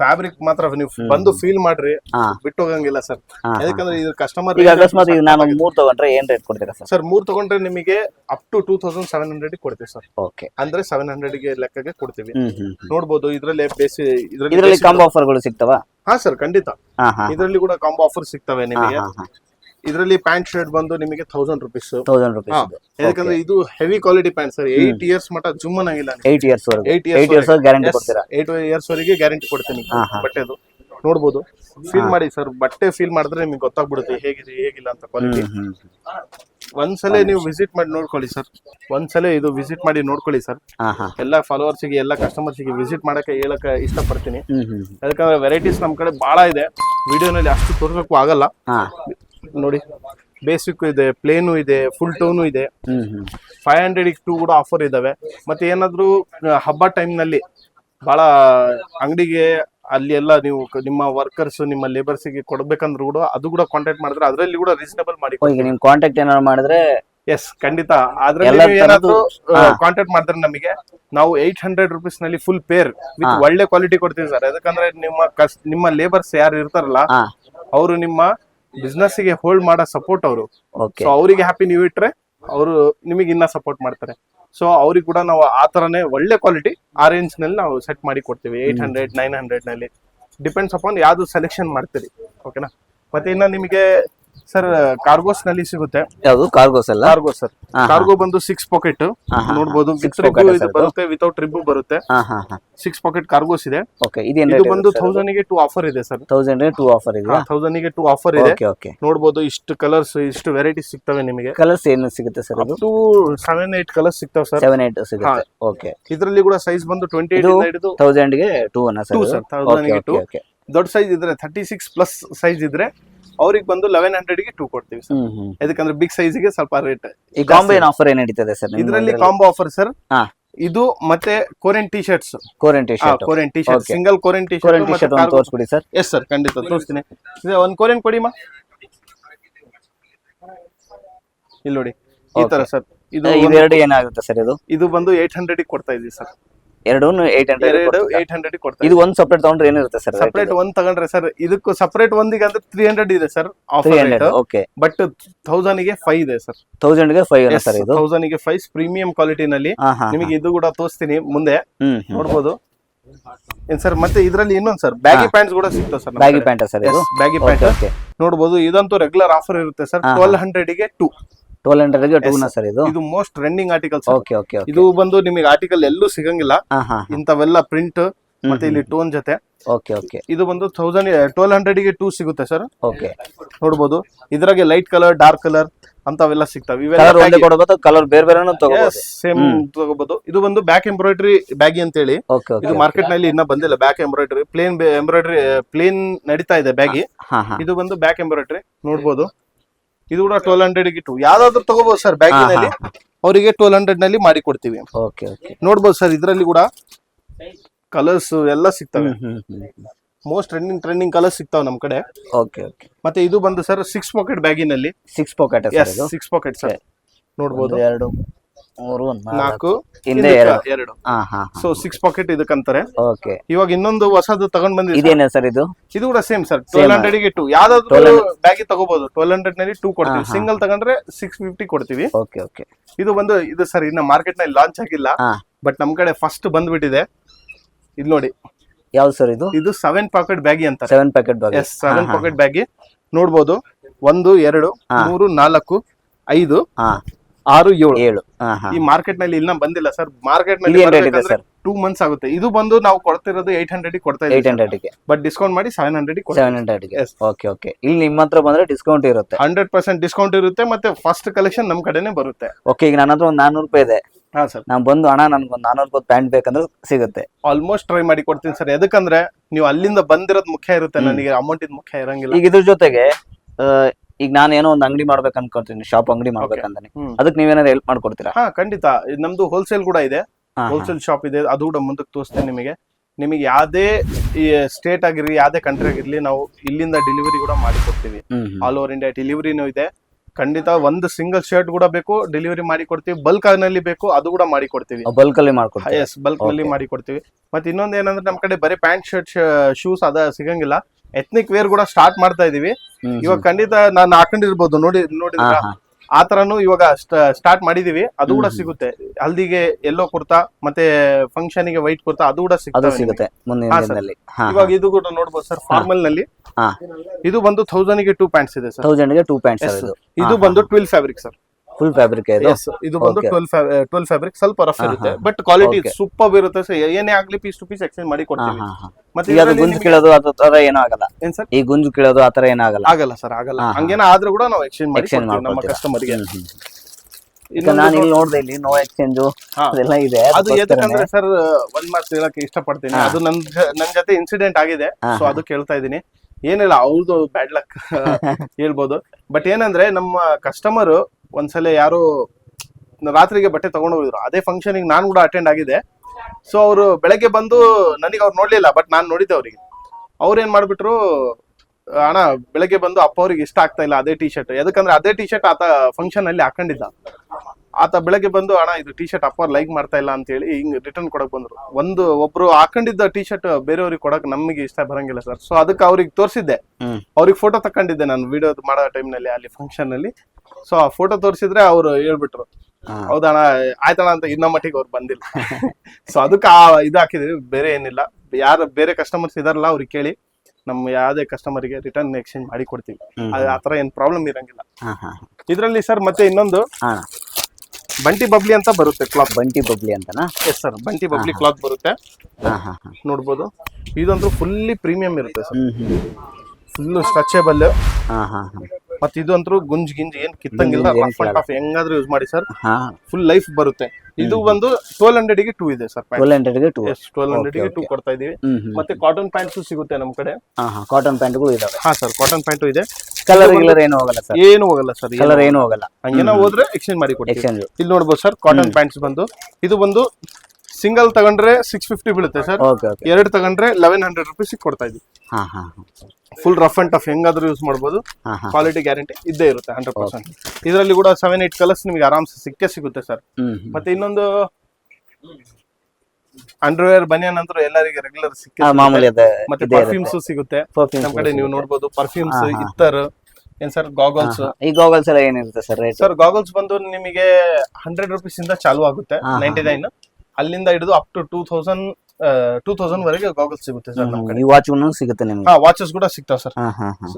ಫ್ಯಾಬ್ರಿಕ್ ಮಾತ್ರ ನೀವು ಬಂದು ಫೀಲ್ ಮಾಡ್ರಿ ಬಿಟ್ಟು ಹೋಗಂಗಿಲ್ಲ ಸರ್. ಯಾಕಂದ್ರೆ ಇದು ಕಸ್ಟಮರ್ ಈಗ ಅಕಸ್ಮಾತ್ ಈಗ ನಾನು ಮೂರ್ ತಗೊಂಡ್ರೆ ಏನ್ ರೇಟ್ ಕೊಡ್ತೀರಾ ಸರ್ ಸರ್ ಮೂರ್ ತಗೊಂಡ್ರೆ ನಿಮಗೆ up to two thousand seven hundred ಕೊಡ್ತೀವಿ ಸರ್ ಓಕೆ ಅಂದ್ರೆ ಸೆವೆನ್ ಹಂಡ್ರೆಡ್ಗೆ ಲೆಕ್ಕಗೆ ಕೊಡ್ತೀವಿ. ನೋಡ್ಬೋದು ಇದ್ರಲ್ಲಿ ಬೇಸಿ ಇದರಲ್ಲಿ ಕಾಂಬೋ ಆಫರ್ಗಳು ಸಿಗ್ತಾವ? ಹಾ ಸರ್ ಖಂಡಿತ. ಇದರಲ್ಲಿ ಕೂಡ ಕಾಂಬೋ ಆಫರ್ ಸಿಗ್ತವೆ ನಿಮಗೆ. ಇದರಲ್ಲಿ ಪ್ಯಾಂಟ್ ಶರ್ಟ್ ಬಂದು ನಿಮಗೆ ತೌಸಂಡ್ ರುಪೀಸ್ ತೌಸಂಡ್ ರುಪೀಸ್ ಯಾಕಂದ್ರೆ ಇದು heavy quality pant sir. Eight years ಮಟ್ಟ ಜುಮ್ಮನ್ ಆಗಿಲ್ಲ eight years eight years guarantee ಕೊಡ್ತೀರಾ? ಏಟ್ ಇಯರ್ಸ್ ವರೆಗೆ ಗ್ಯಾರಂಟಿ ಕೊಡ್ತೀನಿ. ಬಟ್ಟೆದು. ನೋಡ್ಬೋದು. ಫೀಲ್ ಮಾಡಿ ಸರ್. ಬಟ್ಟೆ ಫೀಲ್ ಮಾಡಿದ್ರೆ ನಿಮ್ಗೆ ಗೊತ್ತಾಗ್ಬಿಡುತ್ತೆ ಹೇಗಿದೆ ಹೇಗಿಲ್ಲ ಅಂತ ಕ್ವಾಲಿಟಿ ಒಂದ್ಸಲ ನೀವು ವಿಸಿಟ್ ಮಾಡಿ ನೋಡ್ಕೊಳ್ಳಿ ಸರ್. ಒಂದ್ಸಲ ಇದು ವಿಸಿಟ್ ಮಾಡಿ ನೋಡ್ಕೊಳ್ಳಿ ಸರ್. ಎಲ್ಲಾ ಫಾಲೋವರ್ಸ್ ಎಲ್ಲ ಎಲ್ಲಾ ಎಲ್ಲ ಕಸ್ಟಮರ್ಸಿಗೆ ವಿಸಿಟ್ ಮಾಡಕ್ಕೆ ಹೇಳಕ್ ಇಷ್ಟಪಡ್ತೀನಿ. ಯಾಕಂದ್ರೆ ವೆರೈಟೀಸ್ ನಮ್ ಕಡೆ ಬಹಳ ಇದೆ. ವಿಡಿಯೋನಲ್ಲಿ ಅಷ್ಟು ತೋರ್ಸಕ್ಕೂ ಆಗಲ್ಲ. ನೋಡಿ ಬೇಸಿಕ್ ಇದೆ ಪ್ಲೇನು ಇದೆ ಫುಲ್ ಟೋನು ಇದೆ. ಫೈವ್ ಹಂಡ್ರೆಡ್ ಟೂ ಕೂಡ ಆಫರ್ ಇದಾವೆ. ಮತ್ತೆ ಏನಾದ್ರು ಹಬ್ಬ ಟೈಮ್ನಲ್ಲಿ ಬಹಳ ಅಂಗಡಿಗೆ ಅಲ್ಲಿ ಎಲ್ಲ ನೀವು ನಿಮ್ಮ ವರ್ಕರ್ಸ್ ನಿಮ್ಮ ಲೇಬರ್ಸ್ಗೆ ಕೊಡ್ಬೇಕಂದ್ರೂ ಕೂಡ ಅದು ಕೂಡ ಕಾಂಟ್ಯಾಕ್ಟ್ ಮಾಡಿದ್ರೆ ಅದರಲ್ಲಿ ಕೂಡ ರೀಸನಬಲ್ ಮಾಡಿ ಕೊಡ್ತೀವಿ ಈಗ ನೀವು ಕಾಂಟ್ಯಾಕ್ಟ್ ಏನಾದ್ರು ಮಾಡಿದ್ರೆ ಎಸ್ ಖಂಡಿತ. ಆದ್ರೆ ಏನಾದ್ರು ಕಾಂಟ್ಯಾಕ್ಟ್ ಮಾಡಿದ್ರೆ ನಮಗೆ. ನಾವು ಏಟ್ ಹಂಡ್ರೆಡ್ ರುಪೀಸ್ನಲ್ಲಿ ಫುಲ್ ಪೇರ್ ವಿತ್ ಒಳ್ಳೆ ಕ್ವಾಲಿಟಿ ಕೊಡ್ತೀವಿ ಸರ್. ಯಾಕಂದ್ರೆ ನಿಮ್ಮ ನಿಮ್ಮ ಲೇಬರ್ಸ್ ಯಾರು ಇರ್ತಾರಲ್ಲ ಅವರು ನಿಮ್ಮ ಬಿಸ್ನೆಸ್ಗೆ ಹೋಲ್ಡ್ ಮಾಡೋ ಸಪೋರ್ಟ್ ಅವರು. ಸೊ ಅವರಿಗೆ ಹ್ಯಾಪಿ ನೀವು ಇಟ್ರೆ ಅವರು ನಿಮಗೆ ಇನ್ನ ಸಪೋರ್ಟ್ ಮಾಡ್ತಾರೆ. ಸೊ ಅವ್ರಿಗೆ ಕೂಡ ನಾವು ಆ ತರನೇ ಒಳ್ಳೆ ಕ್ವಾಲಿಟಿ ಆ ರೇಂಜ್ನಲ್ಲಿ ನಾವು ಸೆಟ್ ಮಾಡಿ ಕೊಡ್ತೀವಿ. ಏಟ್ ಹಂಡ್ರೆಡ್ ನೈನ್ ಹಂಡ್ರೆಡ್ನಲ್ಲಿ. ಡಿಪೆಂಡ್ಸ್ ಅಪಾನ್ ಯಾವ್ದು ಸೆಲೆಕ್ಷನ್ ಮಾಡ್ತೀರಿ. ಓಕೆನಾ ಮತ್ತೆ ಇನ್ನ ನಿಮಗೆ ಸರ್ ಕಾರ್ಗೋಸ್ನಲ್ಲಿ ಸಿಗುತ್ತೆ. ಯಾವುದು? ಕಾರ್ಗೋಸ್ ಅಲ್ಲ? Cargo sir. ಕಾರ್ಗೋ ಬಂದು ಸಿಕ್ಸ್ ಪಾಕೆಟ್ ನೋಡಬಹುದು? ಬರುತ್ತೆ ವಿತೌಟ್ ರಿಬ್ ಬರುತ್ತೆ. ಸಿಕ್ಸ್ ಪಾಕೆಟ್ ಕಾರ್ಗೋಸ್ ಇದೆ. ಓಕೆ ಇದು ಬಂದು ಥೌಸಂಡ್ಗೆ ಟೂ ಆಫರ್ ಇದೆ ಸರ್ ತೌಸಂಡ್ ಟೂ ಆಫರ್ ಇದೆ ಥೌಸಂಡ್ಗೆ ಟೂ ಆಫರ್ ಇದೆ. ಓಕೆ ನೋಡ್ಬೋದು ಇಷ್ಟು ಕಲರ್ಸ್ ಇಷ್ಟು ವೆರೈಟೀಸ್ ಸಿಗ್ತವೆ ನಿಮಗೆ. ಕಲರ್ಸ್ ಏನು ಸಿಗುತ್ತೆ ಸರ್ ಅದು ಸೆವೆನ್ ಏಟ್ ಕಲರ್ಸ್ ಸಿಗ್ತಾವೆ ಸರ್ ಸೆವೆನ್ ಏಟ್ ಸಿಗುತ್ತೆ. ಓಕೆ ಇದರಲ್ಲಿ ಕೂಡ ಸೈಜ್ ಬಂದು ಟ್ವೆಂಟಿ ಥೌಸಂಡ್ಗೆ ಟೂ ಅನ್ನ ಸರ್ ಟೂ ಸರ್ thousand ಗೆ ಟೂ ದೊಡ್ಡ ಸೈಜ್ ಇದ್ರೆ ಥರ್ಟಿ ಸಿಕ್ಸ್ ಪ್ಲಸ್ ಸೈಜ್ ಇದ್ರೆ ಅವ್ರಿಗೆ ಬಂದು ಲೆವೆನ್ ಹಂಡ್ರೆಡ್ಗೆ ಟೂ ಕೊಡ್ತೀವಿ ಸರ್ ಯಾಕಂದ್ರೆ ಬಿಗ್ ಸೈಜ್ಗೆ ಸ್ವಲ್ಪ ರೇಟ್ ಈ ಕಾಂಬೈನ್ ಆಫರ್ ಏನ್ ನಡೀತದೆ ಸರ್ ಇದರಲ್ಲಿ ಕಾಂಬೋ ಆಫರ್ ಸರ್ ಇದು ಮತ್ತೆ Korean T shirts Korean T shirt Korean T shirt single Korean T Korean T shirt ಒಂದು ಶರ್ಟ್ ತೋರಿಸ್ಬಿಡಿ ಸರ್ ಎಸ್ ಸರ್ ಖಂಡಿತ ತೋರಿಸ್ತೀನಿ. ಒಂದು ಕೊಡಿ ಮಾ ಇಲ್ಲಿ ನೋಡಿ ಈ ತರ ಸರ್ ಇದು ಇವೆರಡು ಏನಾಗುತ್ತೆ ಸರ್ ಇದು? ಇದು ಬಂದು ಏಟ್ ಹಂಡ್ರೆಡ್ ಕೊಡ್ತಾ ಇದೀವಿ ಸರ್ ಎರಡು ಏಟ್ ಹಂಡ್ರೆಡ್ ಏಟ್ ಹಂಡ್ರೆಡ್ ಕೊಡ್ತಾರೆ. ಇದು ಒಂದು ಸಪ್ರೇಟ್ ತಗೊಂಡ್ರೆ ಏನಿರುತ್ತೆ ಸರ್ ಸಪರೇಟ್ ಒಂದ್ ತಗೊಂಡ್ರೆ ಸರ್ ಇದಕ್ಕೂ ಸಪರೇಟ್ ಒಂದಿಗೆ ಅಂದ್ರೆ ತ್ರೀ ಹಂಡ್ರೆಡ್ ಇದೆ sir three offer hundred okay but ಥೌಸಂಡ್ಗೆ five ಇದೆ ಸರ್. ತೌಸಂಡ್ಗೆ ಫೈವ್ ಸರ್ ಇದು? ಥೌಸಂಡ್ಗೆ ಫೈವ್ ಪ್ರೀಮಿಯಂ ಕ್ವಾಲಿಟಿನಲ್ಲಿ ಹಾ ಹಾ ನಿಮಗೆ ಇದು ಕೂಡ ತೋರಿಸ್ತೀನಿ ಮುಂದೆ. ಹ್ಮ್ ನೋಡ್ಬೋದು. ಏನ್ ಸರ್ ಮತ್ತೆ ಇದರಲ್ಲಿ ಇನ್ನೊಂದ್ ಸರ್ ಬ್ಯಾಗಿ ಪ್ಯಾಂಟ್ಸ್ ಕೂಡ ಸಿಗ್ತಾವೆ ಸರ್ ಬ್ಯಾಗಿ ಪ್ಯಾಂಟ್ ಸರ್ ಇದು? ಬ್ಯಾಗಿ ಪ್ಯಾಂಟ್ ಓಕೆ ನೋಡ್ಬೋದು ಇದಂತೂ ರೆಗ್ಯುಲರ್ ಆಫರ್ ಇರುತ್ತೆ ಸರ್ ಹಾ, ಹಾ. ಟ್ವೆಲ್ ಹಂಡ್ರೆಡ್ಗೆ ಟೂ ಟ್ವೆಲ್ ಹಂಡ್ರೆಡ್ಗೆ ಟೂನ ಸರ್ ಇದು? ಇದು most trending article okay okay ಇದು ಬಂದು ನಿಮಗೆ ಆರ್ಟಿಕಲ್ ಎಲ್ಲೂ ಸಿಗಂಗಿಲ್ಲ. ಇಂಥವೆಲ್ಲ ಪ್ರಿಂಟ್ ಮತ್ತೆ ಇಲ್ಲಿ ಟೋನ್ ಜೊತೆ. ಓಕೆ ಓಕೆ ಇದು ಬಂದು ತೌಸಂಡ್ ಟ್ವೆಲ್ ಹಂಡ್ರೆಡ್ಗೆ ಟೂ ಸಿಗುತ್ತೆ ಸರ್ ಓಕೆ ನೋಡಬಹುದು ಇದ್ರಾಗೆ ಲೈಟ್ ಕಲರ್ ಡಾರ್ಕ್ ಕಲರ್ ಅಂತವೆಲ್ಲ ಸಿಗ್ತಾವೆ. ಇವೆಲ್ಲ ಕಲರ್ ಬೇರೆ ತಗೋಬಹುದು ಸೇಮ್ ತಗೋಬಹುದು ಇದು ಬಂದು ಬ್ಯಾಕ್ ಎಂಬ್ರಾಯ್ಡ್ರಿ ಬ್ಯಾಗಿ ಅಂತ ಹೇಳಿ ಇದು ಮಾರ್ಕೆಟ್ನಲ್ಲಿ ಇನ್ನ ಬಂದಿಲ್ಲ back embroidery plain embroidery plain ನಡೀತಾ ಇದೆ ಬ್ಯಾಗಿ ಇದು ಬಂದು ಬ್ಯಾಕ್ ಎಂಬ್ರಾಯ್ಡ್ರಿ ನೋಡ್ಬೋದು. ಇದು ಕೂಡ ಟ್ವೆಲ್ ಹಂಡ್ರೆಡ್ಗೆ ಟು ಯಾವ್ದಾದ್ರು ತಗೋಬಹುದು ಸರ್ ಬ್ಯಾಗಿನಲ್ಲಿ ಅವರಿಗೆ ಟ್ವೆಲ್ ಹಂಡ್ರೆಡ್ನಲ್ಲಿ ಮಾಡಿ ಕೊಡ್ತೀವಿ. ಓಕೆ ಓಕೆ ನೋಡ್ಬೋದು ಸರ್ ಇದರಲ್ಲಿ ಕೂಡ ಕಲರ್ಸ್ ಎಲ್ಲ ಸಿಗ್ತವೆ. ಮೋಸ್ಟ್ ಟ್ರೆಂಡಿಂಗ್ ಟ್ರೆಂಡಿಂಗ್ ಕಲರ್ಸ್ ಸಿಗ್ತಾವೆ ನಮ್ ಕಡೆ. ಓಕೆ ಓಕೆ ಮತ್ತೆ ಇದು ಬಂದು ಸರ್ ಸಿಕ್ಸ್ ಪಾಕೆಟ್ ಬ್ಯಾಗಿನಲ್ಲಿ ಸಿಕ್ಸ್ ಪಾಕೆಟ್ ಸರ್ ಇದು? ಸಿಕ್ಸ್ ಪಾಕೆಟ್ ಸರ್ ನೋಡ್ಬೋದು. ಎರಡು. ಮೂರು ನಾಲ್ಕು ಹಿಂದೆ ಎರಡು. ಎರಡು. ಹಾ ಹಾ ಸೊ ಸಿಕ್ಸ್ ಪಾಕೆಟ್ ಇದಕ್ಕಂತಾರೆ ಓಕೆ ಇವಾಗ ಇನ್ನೊಂದು ಹೊಸದು ತಗೊಂಡ್ ಬಂದಿದೆ ಇದೇನೇ ಸರ್ ಇದು? ಇದು ಕೂಡ ಸೇಮ್ ಸರ್. ಟ್ವೆಲ್ ಹಂಡ್ರೆಡ್ಗೆ ಟೂ ಯಾವ್ದಾದ್ರು ಬ್ಯಾಗಿ ತಗೋಬಹುದು ಟ್ವೆಲ್ ಹಂಡ್ರೆಡ್ನಲ್ಲಿ ಟೂ ಕೊಡ್ತೀವಿ. ಸಿಂಗಲ್ ತಗೊಂಡ್ರೆ ಸಿಕ್ಸ್ ಫಿಫ್ಟಿ ಕೊಡ್ತೀವಿ. ಓಕೆ ಓಕೆ ಇದು ಬಂದು ಇದು ಸರ್ ಇನ್ನ ಮಾರ್ಕೆಟ್ನಲ್ಲಿ ಲಾಂಚ್ ಆಗಿಲ್ಲ. ಬಟ್ ನಮ್ ಕಡೆ ಫಸ್ಟ್ ಬಂದ್ಬಿಟ್ಟಿದೆ. ಇದು ನೋಡಿ. ಯಾವ್ದು ಸರ್ ಇದು? ಇದು ಸೆವೆನ್ ಪಾಕೆಟ್ ಬ್ಯಾಗಿ ಅಂತ seven packet bag yes seven pocket baggy ನೋಡ್ಬೋದು. ಒಂದು ಎರಡು. ಮೂರು ನಾಲ್ಕು ಐದು. ಆರು ಏಳು. ಏಳು. ಈ ಮಾರ್ಕೆಟ್ನಲ್ಲಿ ಇನ್ನ ಬಂದಿಲ್ಲ ಸರ್. ಮಾರ್ಕೆಟ್ನಲ್ಲಿ ಸರ್. ಟೂ ಮಂತ್ಸ್ ಆಗುತ್ತೆ. ಇದು ಬಂದು ನಾವು ಕೊಡ್ತಿರೋದು ಏಟ್ ಹಂಡ್ರೆಡ್ ಕೊಡ್ತಾ ಏಟ್ ಹಂಡ್ರೆಡ್ಗೆ. ಬಟ್ ಡಿಸ್ಕೌಂಟ್ ಮಾಡಿ ಸೆವೆನ್ ಹಂಡ್ರೆಡ್ ಸೆವೆನ್ ಹಂಡ್ರೆಡ್ಗೆ Yes. ಓಕೆ ಓಕೆ ಇಲ್ಲಿ ನಿಮ್ಮ ಹತ್ರ ಬಂದ್ರೆ ಡಿಸ್ಕೌಂಟ್ ಇರುತ್ತೆ. ಹಂಡ್ರೆಡ್ ಪರ್ಸೆಂಟ್ ಡಿಸ್ಕೌಂಟ್ ಇರುತ್ತೆ ಮತ್ತೆ ಫಸ್ಟ್ ಕಲೆಕ್ಷನ್ ನಮ್ ಕಡೆನೆ ಬರುತ್ತೆ. ಓಕೆ ಈಗ ನನ್ನ ಹತ್ರ ಒಂದು ನಾನ್ನೂರು ರೂಪಾಯಿ ಇದೆ. ನಾನು ಬಂದು ಹಣ ನನ್ಗೆ ಒಂದು ನಾನೂರು ರೂಪಾಯಿ ಪ್ಯಾಂಟ್ ಬೇಕಂದ್ರೆ ಸಿಗುತ್ತೆ. ಆಲ್ಮೋಸ್ಟ್ ಟ್ರೈ ಮಾಡಿ ಕೊಡ್ತೀನಿ ಸರ್. ಎದಕ್ಕಂದ್ರೆ ನೀವು ಅಲ್ಲಿಂದ ಬಂದಿರೋದ್ ಮುಖ್ಯ ಇರುತ್ತೆ. ನನಗೆ ಅಮೌಂಟ್ ಇದ್ ಮುಖ್ಯ ಇರಂಗಿಲ್ಲ. ಈಗ ಇದ್ರ ಜೊತೆಗೆ ಈಗ ನಾನು ಏನೋ ಒಂದು ಅಂಗಡಿ ಮಾಡ್ಬೇಕು ಅನ್ಕೊಂತೀನಿ ಶಾಪ್ ಅಂಗಡಿ ಮಾಡ್ಬೇಕಂತಾನೆ. ಅದಕ್ಕೆ ನೀವೇನಾದ್ರು ಹೆಲ್ಪ್ ಮಾಡ್ಕೊಡ್ತೀರಾ? ಹಾ ಖಂಡಿತ. ಇದ್ ನಮ್ದು ಹೋಲ್ಸೇಲ್ ಕೂಡ ಇದೆ. ಹೋಲ್ಸೇಲ್ ಶಾಪ್ ಇದೆ. ಅದು ಕೂಡ ಮುಂದಕ್ಕೆ ತೋರಿಸ್ತೇನೆ ನಿಮಗೆ. ನಿಮಗೆ ಯಾವ್ದೇ ಸ್ಟೇಟ್ ಆಗಿರ್ಲಿ ಯಾವ್ದೇ ಕಂಟ್ರಿ ಆಗಿರ್ಲಿ ನಾವು ಇಲ್ಲಿಂದ ಡೆಲಿವರಿ ಕೂಡ ಮಾಡಿ ಕೊಡ್ತೀವಿ. ಆಲ್ ಓವರ್ ಇಂಡಿಯಾ ಡೆಲಿವರಿನೂ ಇದೆ. ಖಂಡಿತ ಒಂದು ಸಿಂಗಲ್ ಶರ್ಟ್ ಕೂಡ ಬೇಕು ಡೆಲಿವರಿ ಮಾಡಿ ಕೊಡ್ತೀವಿ ಬಲ್ಕ್ನಲ್ಲಿ ಬೇಕು ಅದು ಕೂಡ ಮಾಡಿ ಕೊಡ್ತೀವಿ ಬಲ್ಕ್ ಅಲ್ಲಿ ಮಾಡ್ಕೊಡ್ತೀವಿ ಎಸ್ ಬಲ್ಕ್ನಲ್ಲಿ. ಮಾಡಿ ಕೊಡ್ತೀವಿ ಮತ್ತೆ ಇನ್ನೊಂದ್ ಏನಂದ್ರೆ ನಮ್ ಕಡೆ ಬರೀ ಪ್ಯಾಂಟ್ ಶರ್ಟ್ ಶೂಸ್ ಅದ ಸಿಗಂಗಿಲ್ಲ. ಎತ್ನಿಕ್ ವೇರ್ ಕೂಡ ಸ್ಟಾರ್ಟ್ ಮಾಡ್ತಾ ಇದೀವಿ. ಇವಾಗ ಖಂಡಿತ ನಾನು ಹಾಕೊಂಡಿರ್ಬೋದು ನೋಡಿ ನೋಡಿ ನೋಡಿದ್ರ ಆ ತರನು ಇವಾಗ ಸ್ಟಾರ್ಟ್ ಮಾಡಿದೀವಿ. ಅದು ಕೂಡ ಸಿಗುತ್ತೆ. ಹಲ್ದಿಗೆ ಎಲ್ಲೋ ಕುರ್ತಾ ಮತ್ತೆ ಫಂಕ್ಷನ್ಗೆ ವೈಟ್ ಕುರ್ತಾ ಅದು ಕೂಡ ಸಿಗುತ್ತೆ ಇವಾಗ ಇದು ಕೂಡ ನೋಡ್ಬೋದು ಸರ್ ಫಾರ್ಮಲ್ನಲ್ಲಿ. ಇದು ಬಂದು ಥೌಸಂಡ್ಗೆ ಟೂ ಪ್ಯಾಂಟ್ಸ್ ಇದೆ ಸರ್. ತೌಸಂಡ್ಗೆ ಟೂ ಪ್ಯಾಂಟ್ಸ್ ಇದು. ಇದು ಬಂದು twill fabric sir. Full fabric ಇದು? ಬಂದು. ಟ್ವೆಲ್ ಟ್ವೆಲ್ ಫ್ಯಾಬ್ರಿಕ್ ಸ್ವಲ್ಪ ರಫ್ ಇರುತ್ತೆ. But quality. ಸೂಪರ್ ಇರುತ್ತೆ ಸರ್. ಏನೇ ಆಗ್ಲಿ ಪೀಸ್ ಟು ಪೀಸ್ ಎಕ್ಸ್ಚೇಂಜ್ ಮಾಡಿ ಕೊಡ್ತೀವಿ. ಮತ್ತೆ ಈಗ ಅದು ಇದ್ರಲ್ಲಿ ಗುಂಜು ಕೀಳೋದು ಅದು ತರ ಏನೂ ಆಗಲ್ಲ. ಏನ್ ಸರ್? ಈ ಗುಂಜು ಕೀಳೋದು ಆತರ ತರ ಏನಾಗಲ್ಲ ಆಗಲ್ಲ. ಸರ್ ಆಗಲ್ಲ. ಹಾ, ಹಾ. ಹಂಗೇನ ಆದ್ರೂ ಕೂಡ ನಾವು ಎಕ್ಸ್ಚೇಂಜ್ ಮಾಡಿ ನಮ್ಮ ಕಸ್ಟಮರ್ಗೆ. ಈಗ ನಾನು ಇಲ್ಲಿ ನೋಡ್ದೆ ಇಲ್ಲಿ ನೋ ಎಕ್ಸ್ಚೇಂಜ್. ಅದೆಲ್ಲ ಇದೆ ಅದು ಅದಕ್ಕೋಸ್ಕರನೇ- ಸರ್ ಒಂದ್ ಮಾತು ಹೇಳಕ್ ಇಷ್ಟಪಡ್ತೀನಿ. ಅದು ನನ್ ನನ್ ಜೊತೆ ಇನ್ಸಿಡೆಂಟ್ ಆಗಿದೆ. ಸೊ ಅದು ಕೇಳ್ತಾ ಇದೀನಿ ಏನಿಲ್ಲ ಅವ್ರದ್ದು ಬ್ಯಾಡ್ ಲಕ್ ಹೇಳ್ಬೋದು. ಬಟ್ ಏನಂದ್ರೆ ನಮ್ಮ ಕಸ್ಟಮರ್ ಒಂದ್ಸಲ ಯಾರು ರಾತ್ರಿಗೆ ಬಟ್ಟೆ ಹೋಗಿದ್ರು. ಅದೇ ಫಂಕ್ಷನ್ ನಾನು ಕೂಡ ಅಟೆಂಡ್ ಆಗಿದೆ ಸೊ ಅವರು ಬೆಳಗ್ಗೆ ಬಂದು ನನಗೆ ಅವ್ರು ನೋಡ್ಲಿಲ್ಲ ಬಟ್ ನಾನು ನೋಡಿದ್ದೆ ಅವರಿಗೆ. ಅವ್ರು ಏನ್ ಮಾಡ್ಬಿಟ್ರು, ಅಣ್ಣ, ಬೆಳಗ್ಗೆ ಬಂದು ಅಪ್ಪ ಅವ್ರಿಗೆ ಇಷ್ಟ ಆಗ್ತಾ ಇಲ್ಲ, ಅದೇ ಟಿ ಶರ್ಟ್ ಯಾಕಂದ್ರೆ ಅದೇ ಟಿ ಶರ್ಟ್ ಆತ ಫಂಕ್ಷನ್ ಅಲ್ಲಿ ಹಾಕೊಂಡಿದ್ದ. ಆತ ಬೆಳಗ್ಗೆ ಬಂದು ಅಣ್ಣ ಇದು ಟಿ ಶರ್ಟ್ ಅಪ್ಪ ಲೈಕ್ ಮಾಡ್ತಾ ಇಲ್ಲ ಅಂತ ಹೇಳಿ ಹಿಂಗ್ ರಿಟರ್ನ್ ಕೊಡಕ್ ಬಂದ್ರು. ಒಂದು ಒಬ್ರು ಹಾಕೊಂಡಿದ್ದ ಟಿ ಶರ್ಟ್ ಬೇರೆಯವ್ರಿಗೆ ಕೊಡಕ್ ನಮಗೆ ಇಷ್ಟ ಬರಂಗಿಲ್ಲ ಸರ್ ಸೊ ಅದಕ್ಕೆ ಅವ್ರಿಗೆ ತೋರಿಸಿದ್ದೆ. ಅವ್ರಿಗೆ ಫೋಟೋ ತಕೊಂಡಿದ್ದೆ ನಾನು ವಿಡಿಯೋ ಮಾಡೋ ಟೈಮ್ನಲ್ಲಿ ಅಲ್ಲಿ ಫಂಕ್ಷನ್ ಅಲ್ಲಿ. ಸೊ ಆ ಫೋಟೋ ತೋರಿಸಿದ್ರೆ ಅವ್ರು ಹೇಳ್ಬಿಟ್ರು ಹೌದಾ ಹೌದಣ್ಣ ಆಯ್ತಣ್ಣ ಅಂತ ಇನ್ನೂ ಮಟ್ಟಿಗೆ ಅವ್ರು ಬಂದಿಲ್ಲ. <laughs> ಸೊ ಅದಕ್ಕೆ ಆ ಇದು ಹಾಕಿದ್ವಿ ಬೇರೆ ಏನಿಲ್ಲ. ಯಾರು ಬೇರೆ ಕಸ್ಟಮರ್ಸ್ ಇದಾರಲ್ಲ ಅವ್ರಿಗೆ ಕೇಳಿ ನಮ್ಮ ಯಾವುದೇ ಕಸ್ಟಮರ್ಗೆ ರಿಟರ್ನ್ ಎಕ್ಸ್ಚೇಂಜ್ ಮಾಡಿ ಕೊಡ್ತೀವಿ ಆತರ ಏನ್ ಪ್ರಾಬ್ಲಮ್ ಇರಂಗಿಲ್ಲ. ಇದ್ರಲ್ಲಿ ಸರ್ ಮತ್ತೆ ಇನ್ನೊಂದು ಬಂಟಿ ಬಬ್ಲಿ ಅಂತ ಬರುತ್ತೆ ಕ್ಲಾತ್ ಬಂಟಿ ಬಬ್ಲಿ ಅಂತನಾ? Yes sir Bunty Babli cloth ಬರುತ್ತೆ. ಹಾ ಹಾ ಹಾ ನೋಡ್ಬೋದು. ಇದಂತೂ ಫುಲ್ಲಿ ಪ್ರೀಮಿಯಂ ಇರುತ್ತೆ ಸರ್ ಫುಲ್ಲು ಸ್ಟ್ರೆಚೇಬಲ್ ಹಾ ಹಾ ಹಾ ಮತ್ತೆ ಇದು ಅಂತೂ ಗುಂಜ್ ಗಿಂಜ್ ಏನ್ ಕಿತ್ತಂಗಿಲ್ಲ ರಫ್ ಅಂಡ್ ಟಫ್ ಹೆಂಗಾದ್ರೂ ಯೂಸ್ ಮಾಡಿ ಸರ್ ಫುಲ್ ಲೈಫ್ ಬರುತ್ತೆ. ಇದು ಒಂದು ಟ್ವೆಲ್ ಹಂಡ್ರೆಡ್ಗೆ ಟೂ ಇದೆ ಸರ್ ಟ್ವೆಲ್ ಹಂಡ್ರೆಡ್ಗೆ ಟೂ ಎಸ್ ಟ್ವೆಲ್ ಹಂಡ್ರೆಡ್ಗೆ ಟೂ ಕೊಡ್ತಾ ಇದೀವಿ ಮತ್ತೆ ಕಾಟನ್ ಪ್ಯಾಂಟ್ಸ್ ಸಿಗುತ್ತೆ ನಮ್ ಕಡೆ. ಕಾಟನ್ ಪ್ಯಾಂಟ್ ಪ್ಯಾಂಟ್ಗಳು ಇದಾವೆ. ಹಾ ಸರ್ ಕಾಟನ್ ಪ್ಯಾಂಟ್ ಇದೆ. ಕಲರ್ ಗಿಲರ್ ಏನು ಹೋಗಲ್ಲ ಸರ್ ಏನು ಹೋಗಲ್ಲ ಸರ್ ಕಲರ್ ಏನು ಹೋಗಲ್ಲ. ಹಂಗೇನ ಹೋದ್ರೆ ಎಕ್ಸ್ಚೇಂಜ್ ಮಾಡಿ ಕೊಡ್ತೀವಿ. ಇಲ್ಲಿ ನೋಡ್ಬೋದು ಸರ್ ಕಾಟನ್ ಪ್ಯಾಂಟ್ಸ್ ಬಂದು. ಇದು ಬಂದು ಸಿಂಗಲ್ ತಗೊಂಡ್ರೆ ಸಿಕ್ಸ್ ಫಿಫ್ಟಿ ಬೀಳುತ್ತೆ ಸರ್ ಓಕೆ ಓಕೆ ಎರಡು ತಗೊಂಡ್ರೆ ಲೆವೆನ್ ಹಂಡ್ರೆಡ್ ರುಪೀಸ್ ಕೊಡ್ತಾ ಇದ್ವಿ ಹಾ ಹಾ ಫುಲ್ ರಫ್ ಅಂಡ್ ಟಫ್ ಹೆಂಗಾದ್ರೂ ಯೂಸ್ ಮಾಡಬಹುದು ಕ್ವಾಲಿಟಿ ಗ್ಯಾರಂಟಿ ಇದ್ದೇ ಇರುತ್ತೆ ಹಂಡ್ರೆಡ್ ಪರ್ಸೆಂಟ್ ಇದರಲ್ಲಿ ಕೂಡ ಸೆವೆನ್ ಏಟ್ ಕಲರ್ಸ್ ನಿಮಗೆ ಆರಾಮ್ಸೆ ಸಿಕ್ಕೇ ಸಿಗುತ್ತೆ ಸರ್ ಮತ್ತೆ ಇನ್ನೊಂದು ಅಂಡರ್ವೇರ್ ಬನಿಯನ್ ಅಂತೂ ಎಲ್ಲರಿಗೆ ರೆಗ್ಯುಲರ್ ಹಾ, ಸಿಕ್ಕ ಮಾಮೂಲಿ ಅದ ಮತ್ತೆ ಪರ್ಫ್ಯೂಮ್ಸ್ ಸಿಗುತ್ತೆ. ನಮ್ಮ ಕಡೆ ನೀವು ನೋಡಬಹುದು ಪರ್ಫ್ಯೂಮ್ಸ್. ಇತ್ತರ್. ಏನ್ ಸರ್ ಗಾಗಲ್ಸ್ ಈ ಗಾಗಲ್ಸ್ ಎಲ್ಲ ಏನಿರುತ್ತೆ ಸರ್ ರೇಟ್ ಸರ್ ಗಾಗಲ್ಸ್ ಬಂದು ನಿಮಗೆ ಹಂಡ್ರೆಡ್ ರುಪೀಸ್ ಇಂದ ಚಾಲು ಆಗುತ್ತೆ. ನೈಂಟಿ ನೈನ್ ಅಲ್ಲಿಂದ ಹಿಡಿದು up to two thousand two thousand ವರೆಗೆ ಗಾಗಲ್ಸ್ ಸಿಗುತ್ತೆ ಸರ್ ನಮ್ಗೆ ಕಡೆ. ಈ ವಾಚ್ ಸಿಗುತ್ತೆ ನಿಮ್ಗೆ? ಹಾ ವಾಚಸ್ ಕೂಡ ಸಿಗ್ತಾವೆ ಸರ್ ಹಾ ಹಾ ಹಾ.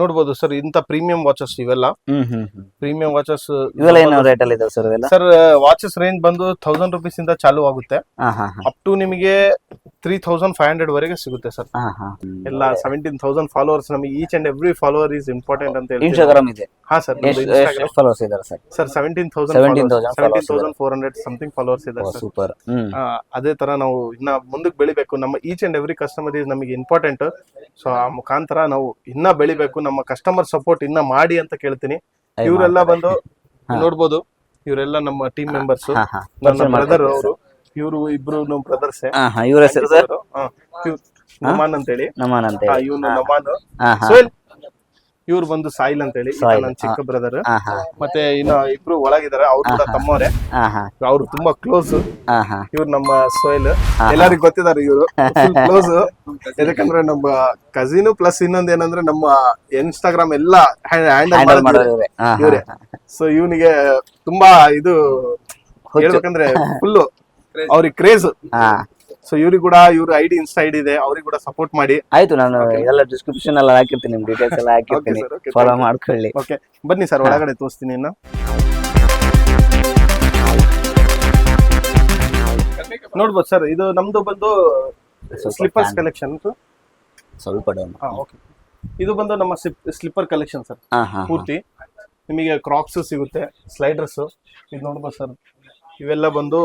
ನೋಡ್ಬೋದು ಸರ್ ಇಂತ ಪ್ರೀಮಿಯಂ ವಾಚಸ್ ಇವೆಲ್ಲ. ಹ್ಮ್ ಹ್ಮ್ ಹ್ಮ್. ಪ್ರೀಮಿಯಂ ವಾಚಸ್ ಇವೆಲ್ಲ ಏನು ರೇಟ್ ಅಲ್ಲಿ ಇದಾವೆ ಸರ್ ಇವೆಲ್ಲ? ಸರ್ ವಾಚಸ್ ರೇಂಜ್ ಬಂದು ತೌಸಂಡ್ ರುಪೀಸ್ ಇಂದ ಚಾಲು ಆಗುತ್ತೆ. ಹಾ ಹಾ ಹಾ. ಅಪ್ ಟು ನಿಮಗೆ ತ್ರೀ ತೌಸಂಡ್ ಫೈವ್ ಹಂಡ್ರೆಡ್ ವರೆಗೆ ಸಿಗುತ್ತೆ ಸರ್. ಎಲ್ಲ ಸೆವೆಂಟೀನ್ ತೌಸಂಡ್ ಫಾಲೋವರ್ಸ್ ನಮಗೆ each and every follower is important ಅಂತ ಹೇಳಿ ಇನ್ಸ್ಟಾಗ್ರಾಮ್ ಇದೆ. ಹಾ ಸರ್ ಫಾಲೋವರ್ಸ್ ಇದ್ದಾರೆ sir. Sir seventeen thousand 17,000 seventeen thousand four hundred something followers ಇದ್ದಾರೆ ಸೂಪರ್. ಅದೇ ತರ ನಾವು ಇನ್ನ ಮುಂದಕ್ಕೆ ಬೆಳಿಬೇಕು. ನಮ್ಮ each and every customer is ನಮಗೆ ಇಂಪಾರ್ಟೆಂಟ್ ಸೊ ಆ ಮುಖಾಂತರ ನಾವು ಇನ್ನ ಬೆಳಿಬೇಕು. ನಮ್ಮ ಕಸ್ಟಮರ್ ಸಪೋರ್ಟ್ ಇನ್ನ ಮಾಡಿ ಅಂತ ಕೇಳ್ತೀನಿ. ಇವರೆಲ್ಲ ಬಂದು ನೋಡ್ಬೋದು. ಇವರೆಲ್ಲ ನಮ್ಮ ಟೀಮ್ ಮೆಂಬರ್ಸ್ ನನ್ನ ಬ್ರದರ್ ಅವರು ಇವರು ಇಬ್ರು ನಮ್ಮ ಬ್ರದರ್ಸ್ ಇವ್ರ ಹೆಸರು ಸರ್? ನಮಾನ್ ನಮಾನ್ ಅಂತ ಹೇಳಿ ಇವನು ನಮಾನ್. ಹಾ ಹಾ. ಸೋಯಲ್ ಇವ್ರು ಬಂದು ಸಾಯಿಲ್ ಅಂತ ಹೇಳಿ ನನ್ ನನ್ನ ಚಿಕ್ಕ ಬ್ರದರ್ ಮತ್ತೆ ಇನ್ನು ಇಬ್ರು ಒಳಗಿದಾರೆ ಅವ್ರು ಕೂಡ ತಮ್ಮವ್ರೆ. ಅವ್ರು ತುಂಬಾ ಕ್ಲೋಸ್ ಇವ್ರು ನಮ್ಮ ಸೋಯಿಲ್ ಎಲ್ಲರಿಗೂ ಗೊತ್ತಿದ್ದಾರೆ ಇವರು. ಕ್ಲೋಸ್ ಯಾಕಂದ್ರೆ ನಮ್ಮ ಕಸಿನ್ ಪ್ಲಸ್ ಇನ್ನೊಂದ್ ಏನಂದ್ರೆ ನಮ್ಮ ಇನ್ಸ್ಟಾಗ್ರಾಮ್ ಎಲ್ಲಾ ಹ್ಯಾಂಡಲ್ ಮಾಡಿದ್ರೆ ಇವರೇ. ಸೊ ಇವನಿಗೆ ತುಂಬಾ ಇದು ಹೇಳ್ಬೇಕಂದ್ರೆ ಫುಲ್ ಅವ್ರಿಗೆ ಕ್ರೇಜ್ ಹಾ. ಸೊ ಇವ್ರಿಗೆ ಕೂಡ ಇವ್ರ ಐಡಿ ಇನ್ಸ್ಟಾ ಐಡಿ ಇದೆ ಅವ್ರಿಗೆ ಕೂಡ ಸಪೋರ್ಟ್ ಮಾಡಿ. ಆಯ್ತು ನಾನು ಎಲ್ಲ ಡಿಸ್ಕ್ರಿಪ್ಷನ್ ಎಲ್ಲ ಹಾಕಿರ್ತೀನಿ ನಿಮ್ ಡೀಟೇಲ್ಸ್ ಎಲ್ಲ ಹಾಕಿರ್ತೀನಿ. sir, okay, ಫಾಲೋ ಮಾಡ್ಕೊಳ್ಳಿ. ಓಕೆ ಬನ್ನಿ ಸರ್ ಒಳಗಡೆ ತೋರಿಸ್ತೀನಿ ಇನ್ನು. ನೋಡ್ಬೋದು ಸರ್ ಇದು ನಮ್ದು ಬಂದು ಸ್ಲಿಪ್ಪರ್ಸ್ ಕಲೆಕ್ಷನ್ ಸ್ವಲ್ಪ ಡೌನ್ ಓಕೆ ಇದು ಬಂದು ನಮ್ಮ ಸ್ಲಿಪ್ಪರ್ ಕಲೆಕ್ಷನ್ ಸರ್ ಹಾ ಹಾ ಪೂರ್ತಿ. ನಿಮಗೆ ಕ್ರಾಕ್ಸ್ ಸಿಗುತ್ತೆ ಸ್ಲೈಡರ್ಸ್ ಇದು ನೋಡ್ಬೋದು ಸರ್ ಇವೆಲ್ಲ ಬಂದು